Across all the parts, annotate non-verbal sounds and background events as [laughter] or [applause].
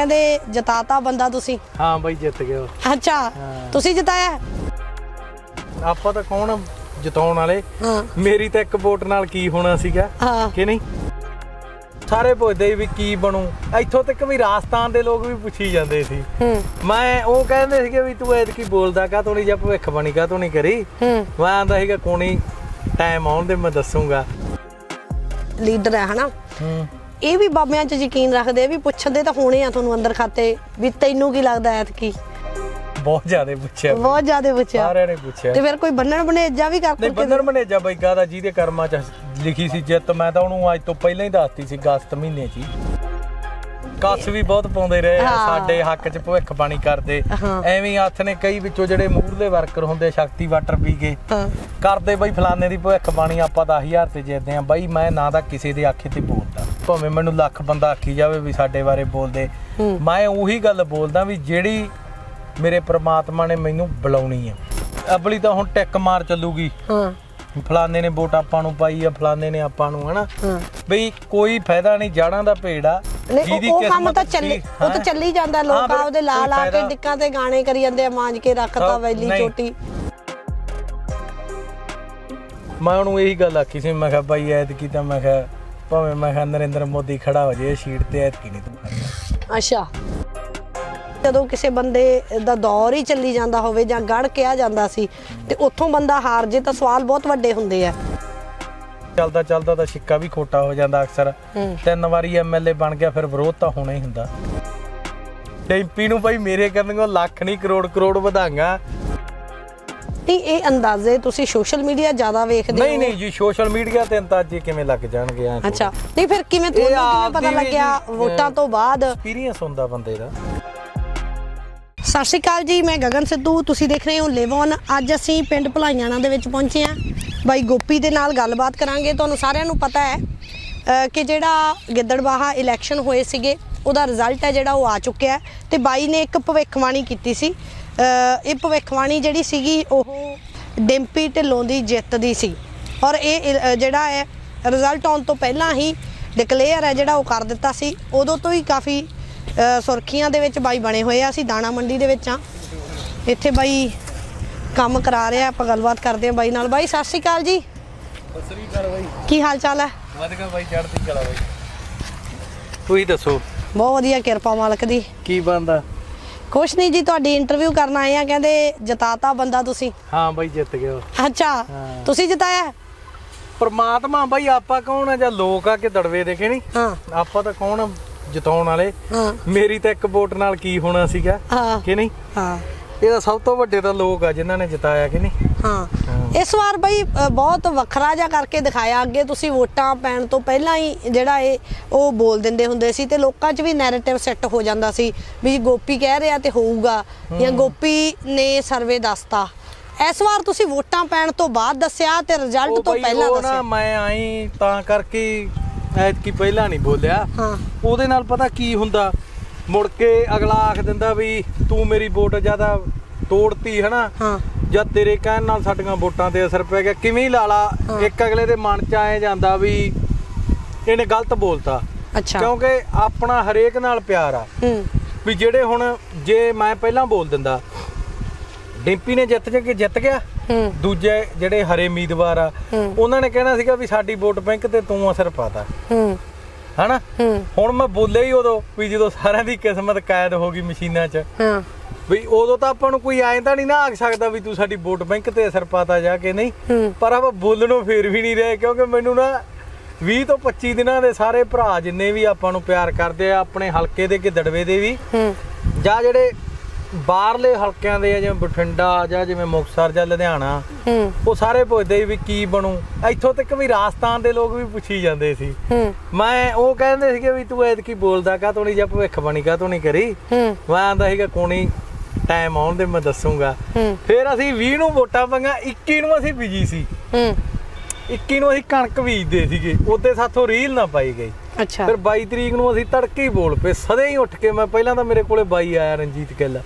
ਕਹਿੰਦੇ ਜਿਤਾਤਾ ਬੰਦਾ ਤੁਸੀਂ? ਹਾਂ ਬਾਈ ਜਿੱਤ ਗਏ ਉਹ। ਅੱਛਾ। ਤੁਸੀਂ ਜਿਤਾਇਆ? ਆਪਾਂ ਤਾਂ ਕੌਣ ਜਿਤਾਉਣ ਵਾਲੇ? ਮੇਰੀ ਤਾਂ ਇੱਕ ਵੋਟ ਨਾਲ ਕੀ ਹੋਣਾ ਸੀਗਾ? ਕਿ ਨਹੀਂ? ਸਾਰੇ ਪੁੱਛਦੇ ਵੀ ਕੀ ਬਣੂ। ਇੱਥੋਂ ਤੱਕ ਵੀ ਰਾਜਸਥਾਨ ਦੇ ਲੋਕ ਵੀ ਪੁੱਛੀ ਜਾਂਦੇ ਸੀ। ਮੈਂ ਉਹ ਕਹਿੰਦੇ ਸੀਗੇ ਵੀ ਤੂੰ ਐਤਕੀ ਬੋਲਦਾ ਕਾ ਤੂੰ ਨਹੀਂ ਜਾਂ ਭਵਿੱਖ ਬਣੀ ਕਾ ਤੂੰ ਨਹੀਂ ਕਰੀ? ਮੈਂ ਆਂਦਾ ਸੀਗਾ ਕੋਣੀ ਟਾਈਮ ਆਉਣ ਦੇ ਮੈਂ ਦੱਸੂਗਾ। ਲੀਡਰ ਹੈ ਹਨਾ? ਇਹ ਵੀ ਬਾਬਿਆਂ 'ਚ ਯਕੀਨ ਰੱਖਦੇ ਆ ਵੀ ਪੁੱਛਦੇ ਤਾਂ ਹੋਣੇ ਆ ਤੁਹਾਨੂੰ ਅੰਦਰ ਖਾਤੇ ਵੀ ਤੈਨੂੰ ਕੀ ਲੱਗਦਾ ਐਤਕੀ? ਬਹੁਤ ਜ਼ਿਆਦਾ ਪੁੱਛਿਆ ਬਹੁਤ ਜ਼ਿਆਦਾ ਪੁੱਛਿਆ। ਸਾਰਿਆਂ ਨੇ ਪੁੱਛਿਆ। ਤੇ ਫਿਰ ਕੋਈ ਬੰਨਣ ਬਨੇਜਾ ਵੀ ਕਰ ਨਹੀਂ ਬੰਦਰ ਮਨੇਜਾ ਬਾਈ ਗਾਦਾ ਜਿਹਦੇ ਕਰਮਾਂ ਚ ਲਿਖੀ ਸੀ ਜਿੱਤ ਮੈਂ ਤਾਂ ਉਹਨੂੰ ਅੱਜ ਤੋਂ ਪਹਿਲਾਂ ਹੀ ਦੱਸਤੀ ਸੀ ਅਗਸਤ ਮਹੀਨੇ 'ਚ ਹੀ। ਕੱਸ ਵੀ ਬਹੁਤ ਪਾਉਂਦੇ ਰਹੇ ਆ। ਸਾਡੇ ਹੱਕ 'ਚ ਭਵਿੱਖ ਬਾਣੀ ਕਰਦੇ। ਐਵੇਂ ਹੱਥ ਨੇ ਕਈ ਵਿੱਚੋਂ ਜਿਹੜੇ ਮੂਹਰਲੇ ਵਰਕਰ ਹੁੰਦੇ ਸ਼ਕਤੀ ਵਾਟਰ ਪੀ ਕੇ। ਕਰਦੇ ਬਈ ਫਲਾਣੇ ਦੀ ਭਵਿੱਖ ਬਾਣੀ ਆਪਾਂ 10000 ਤੇ ਜਿੱਤਦੇ ਆ ਬਈ ਮੈਂ ਨਾ ਤਾਂ ਕਿਸੇ ਦੇ ਆਖੇ ਤੇ ਬੋਲਦਾ। ਭਾਵੇਂ ਮੈਨੂੰ ਲੱਖ ਬੰਦਾ ਆਖੀ ਜਾਵੇ ਵੀ ਸਾਡੇ ਬਾਰੇ ਬੋਲਦੇ। ਮੈਂ ਉਹੀ ਗੱਲ ਬੋਲਦਾ ਵੀ ਜਿਹੜੀ ਮੇਰੇ ਪ੍ਰਮਾਤਮਾ ਨੇ ਮੈਨੂੰ ਬੁਲਾਉਣੀ ਆ। ਅਬਲੀ ਤਾਂ ਹੁਣ ਟਿੱਕ ਮਾਰ ਚੱਲੂਗੀ। ਹਾਂ। ਫਲਾਣੇ ਨੇ ਵੋਟ ਆਪਾਂ ਨੂੰ ਪਾਈ ਆ ਫਲਾਣੇ ਨੇ ਆਪਾਂ ਨੂੰ ਹਨਾ? ਬਈ ਕੋਈ ਫਾਇਦਾ ਨਹੀਂ ਜਾੜਾਂ ਦਾ ਭੇੜ ਆ। ਨਹੀਂ ਉਹ- ਕੰਮ ਤਾਂ ਚੱਲੀ ਉਹ ਤਾਂ? ਚੱਲੀ ਜਾਂਦਾ ਲੋਕ ਫਿਰ ਆਪਦੇ ਲਾ ਲਾ ਕੇ ਡਿੱਕਾਂ ਤੇ ਗਾਣੇ ਕਰੀ ਜਾਂਦੇ ਆ ਮਾਂਜ ਕੇ ਰੱਖਤਾ ਵੈਲੀ। ਚੋਟੀ। ਮੈਂ ਉਹਨੂੰ ਇਹੀ ਗੱਲ ਆਖੀ ਸੀ ਮੈਂ ਕਿਹਾ ਬਾਈ ਐਤਕੀ ਤਾਂ ਮੈਂ ਕਿਹਾ ਭਾਵੇਂ ਮੈਂ ਕਿਹਾ ਨਰਿੰਦਰ ਮੋਦੀ ਖੜਾ ਹੋ ਜੇ ਸ਼ੀਟ ਤੇ ਐਤਕੀ ਨਹੀਂ ਤੂੰ ਖੜਨਾ ਅੱਛਾ। ਜਦੋਂ ਕਿਸੇ ਬੰਦੇ ਦਾ ਦੌਰ ਹੀ ਚੱਲੀ ਜਾਂਦਾ ਹੋਵੇ ਜਾਂ ਗੜ ਕਿਹਾ ਜਾਂਦਾ ਸੀ ਤੇ ਉੱਥੋਂ ਬੰਦਾ ਹਾਰ ਜੇ ਤਾਂ ਸਵਾਲ ਬਹੁਤ ਵੱਡੇ ਹੁੰਦੇ ਆ। ਚੱਲਦਾ ਚੱਲਦਾ ਤਾਂ ਸਿੱਕਾ ਵੀ ਖੋਟਾ ਹੋ ਜਾਂਦਾ ਅਕਸਰ। ਹੂੰ। ਤਿੰਨ ਵਾਰੀ ਐਮਐਲਏ ਬਣ ਗਿਆ ਫਿਰ ਵਿਰੋਧ ਤਾਂ ਹੋਣਾ ਹੀ ਹੁੰਦਾ। ਟੈਂਪੀ ਨੂੰ ਬਾਈ ਮੇਰੇ ਕਰਨਗੋ ਲੱਖ ਨਹੀਂ ਕਰੋੜ ਕਰੋੜ ਵਧਾਂਗਾ ਨਹੀਂ ਇਹ ਅੰਦਾਜ਼ੇ ਤੁਸੀਂ ਸੋਸ਼ਲ ਮੀਡੀਆ ਜ਼ਿਆਦਾ ਵੇਖਦੇ ਨਹੀਂ ਹੋ? ਨਹੀਂ ਜੀ ਸੋਸ਼ਲ ਮੀਡੀਆ ਤੇ ਅੰਦਾਜ਼ੇ ਕਿਵੇਂ ਲੱਗ ਜਾਣਗੇ ਐ ਅੱਛਾ। ਨਹੀਂ ਫਿਰ ਕਿਵੇਂ ਤੁਹਾਨੂੰ ਕਿਵੇਂ ਪਤਾ ਲੱਗਿਆ ਵੋਟਾਂ ਤੋਂ ਬਾਅਦ? ਐਕਸਪੀਰੀਅੰਸ ਹੁੰਦਾ ਬੰਦੇ ਦਾ। ਸਤਿ ਸ਼੍ਰੀ ਅਕਾਲ ਜੀ ਮੈਂ ਗਗਨ ਸਿੱਧੂ। ਤੁਸੀਂ ਦੇਖ ਰਹੇ ਹੋ ਲਿਵ ਔਨ ਅੱਜ ਅਸੀਂ ਪਿੰਡ ਭਲਾਈਆਣਾ ਦੇ ਵਿੱਚ ਪਹੁੰਚੇ ਹਾਂ। ਬਾਈ ਗੋਪੀ ਦੇ ਨਾਲ ਗੱਲਬਾਤ ਕਰਾਂਗੇ। ਤੁਹਾਨੂੰ ਸਾਰਿਆਂ ਨੂੰ ਪਤਾ ਹੈ ਕਿ ਜਿਹੜਾ ਗਿੱਦੜਬਾਹਾ ਇਲੈਕਸ਼ਨ ਹੋਏ ਸੀਗੇ ਉਹਦਾ ਰਿਜ਼ਲਟ ਹੈ ਜਿਹੜਾ ਉਹ ਆ ਚੁੱਕਿਆ ਤੇ ਬਾਈ ਨੇ ਇੱਕ ਭਵਿੱਖਬਾਣੀ ਕੀਤੀ ਸੀ। ਇਹ ਭਵਿੱਖਬਾਣੀ ਜਿਹੜੀ ਸੀਗੀ ਉਹ ਡਿੰਪੀ ਢਿੱਲੋਂ ਦੀ ਜਿੱਤ ਦੀ ਸੀ। ਔਰ ਇਹ ਜਿਹੜਾ ਹੈ ਰਿਜ਼ਲਟ ਆਉਣ ਤੋਂ ਪਹਿਲਾਂ ਹੀ ਡਿਕਲੇਅਰ ਹੈ ਜਿਹੜਾ ਉਹ ਕਰ ਦਿੱਤਾ ਸੀ। ਉਦੋਂ ਤੋਂ ਹੀ ਕਾਫੀ ਸੁਰਖੀਆਂ ਦੇ ਵਿੱਚ ਬਾਈ ਬਣੇ ਹੋਏ ਆ। ਅਸੀਂ ਦਾਣਾ ਮੰਡੀ ਦੇ ਵਿੱਚ ਆ। ਇੱਥੇ ਬਾਈ ਕੰਮ ਕਰਾ ਰਿਹਾ ਆਪਾਂ ਗੱਲਬਾਤ ਕਰਦੇ ਆ ਬਾਈ ਨਾਲ। ਬਾਈ ਸਤਿ ਸ਼੍ਰੀ ਅਕਾਲ ਜੀ। ਬਾਈ। ਕੀ ਹਾਲ ਚਾਲ ਹੈ? ਵਧੀਆ ਬਾਈ ਚੜ੍ਹਦੀ ਕਲਾ ਬਾਈ। ਤੁਸੀਂ ਦੱਸੋ। ਬਹੁਤ ਵਧੀਆ ਕਿਰਪਾ ਮਾਲਕ ਦੀ। ਕੀ ਬੰਦਾ ਕੁਛ ਨਹੀਂ ਜੀ ਤੁਹਾਡੀ ਇੰਟਰਵਿਊ ਕਰਨ ਆਏ ਆ ਕਹਿੰਦੇ ਜਿਤਾਤਾ ਬੰਦਾ ਤੁਸੀਂ। ਹਾਂ ਬਾਈ ਜਿੱਤ ਗਏ। ਅੱਛਾ ਹਾਂ। ਤੁਸੀਂ ਜਿਤਾਇਆ? ਪਰਮਾਤਮਾ ਬਾਈ ਆਪਾਂ ਕੌਣ ਆ ਜਾਂ ਲੋਕ ਆ ਕਿ ਦੜਵੇ ਦੇ ਕਿ ਨਹੀਂ ਹਾਂ। ਆਪਾਂ ਤਾਂ ਕੌਣ ਆ ਜਿਤਾਉਣ ਵਾਲੇ? ਹਾਂ। ਮੇਰੀ ਤਾਂ ਇੱਕ ਵੋਟ ਨਾਲ ਕੀ ਹੋਣਾ ਸੀਗਾ ਹਾਂ। ਕਿ ਨਹੀਂ? ਹਾਂ। ਇਹ ਤਾਂ ਸਭ ਤੋਂ ਵੱਡੇ ਤਾਂ ਲੋਕ ਆ ਜਿਨ੍ਹਾਂ ਨੇ ਜਿਤਾਇਆ ਕਿ ਨਹੀਂ? ਹਾਂ। ਇਸ ਵਾਰ ਬਈ ਬਹੁਤ ਵੱਖਰਾ ਜਿਹਾ ਕਰਕੇ ਦਿਖਾਇਆ। ਅੱਗੇ ਤੁਸੀਂ ਵੋਟਾਂ ਪੈਣ ਤੋਂ ਪਹਿਲਾਂ ਹੀ ਜਿਹੜਾ ਇਹ ਉਹ ਬੋਲ ਦਿੰਦੇ ਹੁੰਦੇ ਸੀ ਤੇ ਲੋਕਾਂ 'ਚ ਵੀ ਨੈਰੇਟਿਵ ਸੈੱਟ ਹੋ ਜਾਂਦਾ ਸੀ ਵੀ ਗੋਪੀ ਕਹਿ ਰਿਹਾ ਤੇ ਹੋਊਗਾ ਜਾਂ ਗੋਪੀ ਨੇ ਸਰਵੇ ਦੱਸਤਾ। ਇਸ ਵਾਰ ਤੁਸੀਂ ਵੋਟਾਂ ਪੈਣ ਤੋਂ ਬਾਅਦ ਦੱਸਿਆ ਤੇ ਰਿਜ਼ਲਟ ਤੋਂ ਪਹਿਲਾਂ ਨਾ ਦੱਸਿਆ? ਮੈਂ ਆਈ ਤਾਂ ਕਰਕੇ ਐਤਕੀ ਪਹਿਲਾਂ ਨਹੀਂ ਬੋਲਿਆ। ਹਾਂ। ਉਹਦੇ ਨਾਲ ਪਤਾ ਕੀ ਹੁੰਦਾ? ਮੁੜ ਕੇ ਅਗਲਾ ਆਖ ਦਿੰਦਾ ਵੀ ਤੂੰ ਮੇਰੀ ਵੋਟ ਜ਼ਿਆਦਾ ਤੋੜਤੀ ਹਨਾ? ਜਾਂ ਤੇਰੇ ਕਹਿਣ ਨਾਲ ਸਾਡੀਆਂ ਵੋਟਾਂ ਤੇ ਅਸਰ ਪੈ ਗਿਆ। ਕਿਵੇਂ ਹੀ ਲਾ ਲਾ ਇੱਕ ਅਗਲੇ ਦੇ ਮਨ ਚ ਆਏ ਜਾਂਦਾ ਵੀ ਇਹਨੇ ਗਲਤ ਬੋਲਤਾ। ਅੱਛਾ। ਕਿਉਂਕਿ ਆਪਣਾ ਹਰੇਕ ਨਾਲ ਪਿਆਰ ਆ। ਵੀ ਜਿਹੜੇ ਹੁਣ ਜੇ ਮੈਂ ਪਹਿਲਾਂ ਬੋਲ ਦਿੰਦਾ ਡਿੰਪੀ ਨੇ ਜਿੱਤ ਕੇ ਜਿੱਤ ਗਿਆ। ਦੂਜੇ ਜਿਹੜੇ ਹਰੇ ਉਮੀਦਵਾਰ ਆ। ਉਹਨਾਂ ਨੇ ਕਹਿਣਾ ਸੀਗਾ ਵੀ ਸਾਡੀ ਵੋਟ ਬੈਂਕ ਤੇ ਤੂੰ ਅਸਰ ਪਾਤਾ। ਹਨਾ? ਹੁਣ ਮੈਂ ਬੋਲਿਆ ਹੀ ਉਦੋਂ ਵੀ ਜਦੋਂ ਸਾਰਿਆਂ ਦੀ ਕਿਸਮਤ ਕੈਦ ਹੋ ਗਈ ਮਸ਼ੀਨਾਂ 'ਚ। ਹਾਂ। ਵੀ ਉਦੋਂ ਤਾਂ ਆਪਾਂ ਨੂੰ ਕੋਈ ਐਂ ਤਾਂ ਨਹੀਂ ਨਾ ਆਖ ਸਕਦਾ ਵੀ ਤੂੰ ਸਾਡੀ ਵੋਟ ਬੈਂਕ ਤੇ ਅਸਰ ਪਾਤਾ ਜਾ ਕੇ ਨਹੀਂ। ਪਰ ਆਪਾਂ ਬੋਲਣੋਂ ਫੇਰ ਵੀ ਨਹੀਂ ਰਹੇ ਕਿਉਂਕਿ ਮੈਨੂੰ ਨਾ 20 ਤੋਂ 25 ਦਿਨਾਂ ਦੇ ਸਾਰੇ ਭਰਾ ਜਿੰਨੇ ਵੀ ਆਪਾਂ ਨੂੰ ਪਿਆਰ ਕਰਦੇ ਆ ਆਪਣੇ ਹਲਕੇ ਦੇ ਕਿ ਦੜਵੇ ਦੇ ਵੀ ਜਾਂ ਜਿਹੜੇ ਬਾਹਰਲੇ ਹਲਕਿਆਂ ਦੇ ਆ ਜਿਵੇਂ ਬਠਿੰਡਾ ਜਾਂ ਜਿਵੇਂ ਮੁਕਤਸਰ ਜਾਂ ਲੁਧਿਆਣਾ ਉਹ ਸਾਰੇ ਪੁੱਛਦੇ ਵੀ ਕੀ ਬਣੂ। ਇੱਥੋਂ ਤੱਕ ਵੀ ਰਾਜਸਥਾਨ ਦੇ ਲੋਕ ਵੀ ਪੁੱਛੀ ਜਾਂਦੇ ਸੀ। ਮੈਂ ਉਹ ਕਹਿੰਦੇ ਸੀਗੇ ਵੀ ਤੂੰ ਐਤਕੀ ਬੋਲਦਾ ਕਾ ਤੂੰ ਨਹੀਂ ਜਾਂ ਭਵਿੱਖ ਬਣੀ ਕਾ ਤੂੰ ਨਹੀਂ ਕਰੀ? ਮੈਂ ਆਂਦਾ ਸੀਗਾ ਕੋਣੀ ਟਾਈਮ ਆਉਣ ਦੇ ਮੈਂ ਦੱਸੂਗਾ। ਫਿਰ ਅਸੀਂ 20 ਨੂੰ ਵੋਟਾਂ ਪਾਈਆਂ 21 ਨੂੰ ਅਸੀਂ ਬਿਜ਼ੀ ਸੀ। ਹੂੰ। 21 ਨੂੰ ਅਸੀਂ ਕਣਕ ਬੀਜਦੇ ਸੀਗੇ ਉਹਦੇ ਸਾਥੋਂ ਰੀਲ ਨਾ ਪਾਈ ਗਈ। ਅੱਛਾ। ਫਿਰ 22 ਤਰੀਕ ਨੂੰ ਅਸੀਂ ਤੜਕੇ ਹੀ ਬੋਲ ਪਏ ਸਦੇ ਹੀ ਉੱਠ ਕੇ ਮੈਂ ਪਹਿਲਾਂ ਤਾਂ ਮੇਰੇ ਕੋਲੇ ਬਾਈ ਆਇਆ ਰਣਜੀਤ ਗਿੱਲ।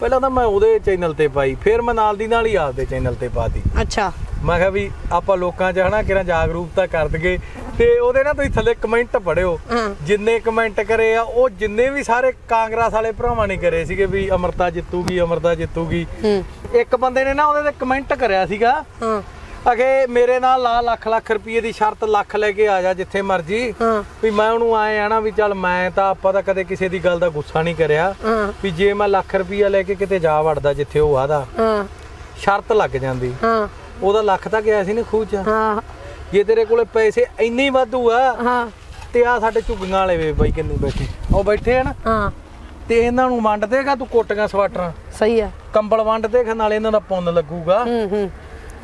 ਪਹਿਲਾਂ ਤਾਂ ਮੈਂ ਉਹਦੇ ਚੈਨਲ ਤੇ ਪਾਈ ਫਿਰ ਮੈਂ ਨਾਲ ਦੀ ਨਾਲ ਹੀ ਆਪਦੇ ਚੈਨਲ ਤੇ ਪਾਤੀ। ਅੱਛਾ। ਮੈਂ ਕਿਹਾ ਵੀ ਆਪਾਂ ਲੋਕਾਂ 'ਚ ਹਨਾ ਕਿਰਾਂ ਜਾਗਰੂਕਤਾ ਕਰ ਦਈਏ। ਤੇ ਉਹਦੇ ਨਾ ਤੁਸੀਂ ਥੱਲੇ ਕਮੈਂਟ ਪੜਿਓ ਜਿੰਨੇ ਕਮੈਂਟ ਕਰੇ ਆ ਉਹ ਜਿੰਨੇ ਵੀ ਸਾਰੇ ਕਾਂਗਰਸ ਵਾਲੇ ਭਰਾਵਾਂ ਨੇ ਕਰੇ ਸੀਗੇ ਵੀ ਅਮਰਤਾ ਜਿੱਤੂਗੀ ਅਮਰਤਾ ਜਿੱਤੂਗੀ। ਇੱਕ ਬੰਦੇ ਨੇ ਨਾ ਉਹਦੇ ਤੇ ਕਮੈਂਟ ਕਰਿਆ ਸੀਗਾ। ਹਾਂ। ਅਗੇ ਮੇਰੇ ਨਾਲ ਲਾ ਲੱਖ ਲੱਖ ਰੁਪਏ ਦੀ ਸ਼ਰਤ ਲੱਖ ਲੈ ਕੇ ਆ ਜਾ ਜਿੱਥੇ ਮਰਜ਼ੀ। ਵੀ ਮੈਂ ਉਹਨੂੰ ਆਏ ਆ ਨਾ ਵੀ ਚੱਲ ਮੈਂ ਤਾਂ ਆਪਾਂ ਤਾਂ ਕਦੇ ਕਿਸੇ ਦੀ ਗੱਲ ਦਾ ਗੁੱਸਾ ਨਹੀਂ ਕਰਿਆ। ਵੀ ਜੇ ਮੈਂ ਲੱਖ ਰੁਪਈਆ ਲੈ ਕੇ ਕਿਤੇ ਜਾ ਵੜਦਾ ਜਿੱਥੇ ਉਹ ਆਦਾ ਸ਼ਰਤ ਲੱਗ ਜਾਂਦੀ। ਉਹਦਾ ਲੱਖ ਤਾਂ ਗਿਆ ਸੀ ਨਾ ਖੂਹ ਚ। ਹਾਂ। ਜੇ ਤੇਰੇ ਕੋਲੇ ਪੈਸੇ ਇੰਨੇ ਹੀ ਵਾਧੂ ਆ ਹਾਂ। ਤੇ ਆ ਸਾਡੇ ਝੁੱਗੀਆਂ ਵਾਲੇ ਵੇ ਬਾਈ ਕਿੰਨੇ ਬੈਠੇ। ਉਹ ਬੈਠੇ ਆ ਨਾ। ਹਾਂ। ਤੇ ਇਹਨਾਂ ਨੂੰ ਵੰਡ ਦੇਗਾ ਤੂੰ ਕੋਟੀਆਂ ਸਵਾਟਰਾਂ। ਸਹੀ ਆ। ਕੰਬਲ ਵੰਡ ਦੇ ਨਾਲੇ ਇਹਨਾਂ ਦਾ ਪੁੰਨ ਲੱਗੂਗਾ। ਹੂੰ ਹੂੰ।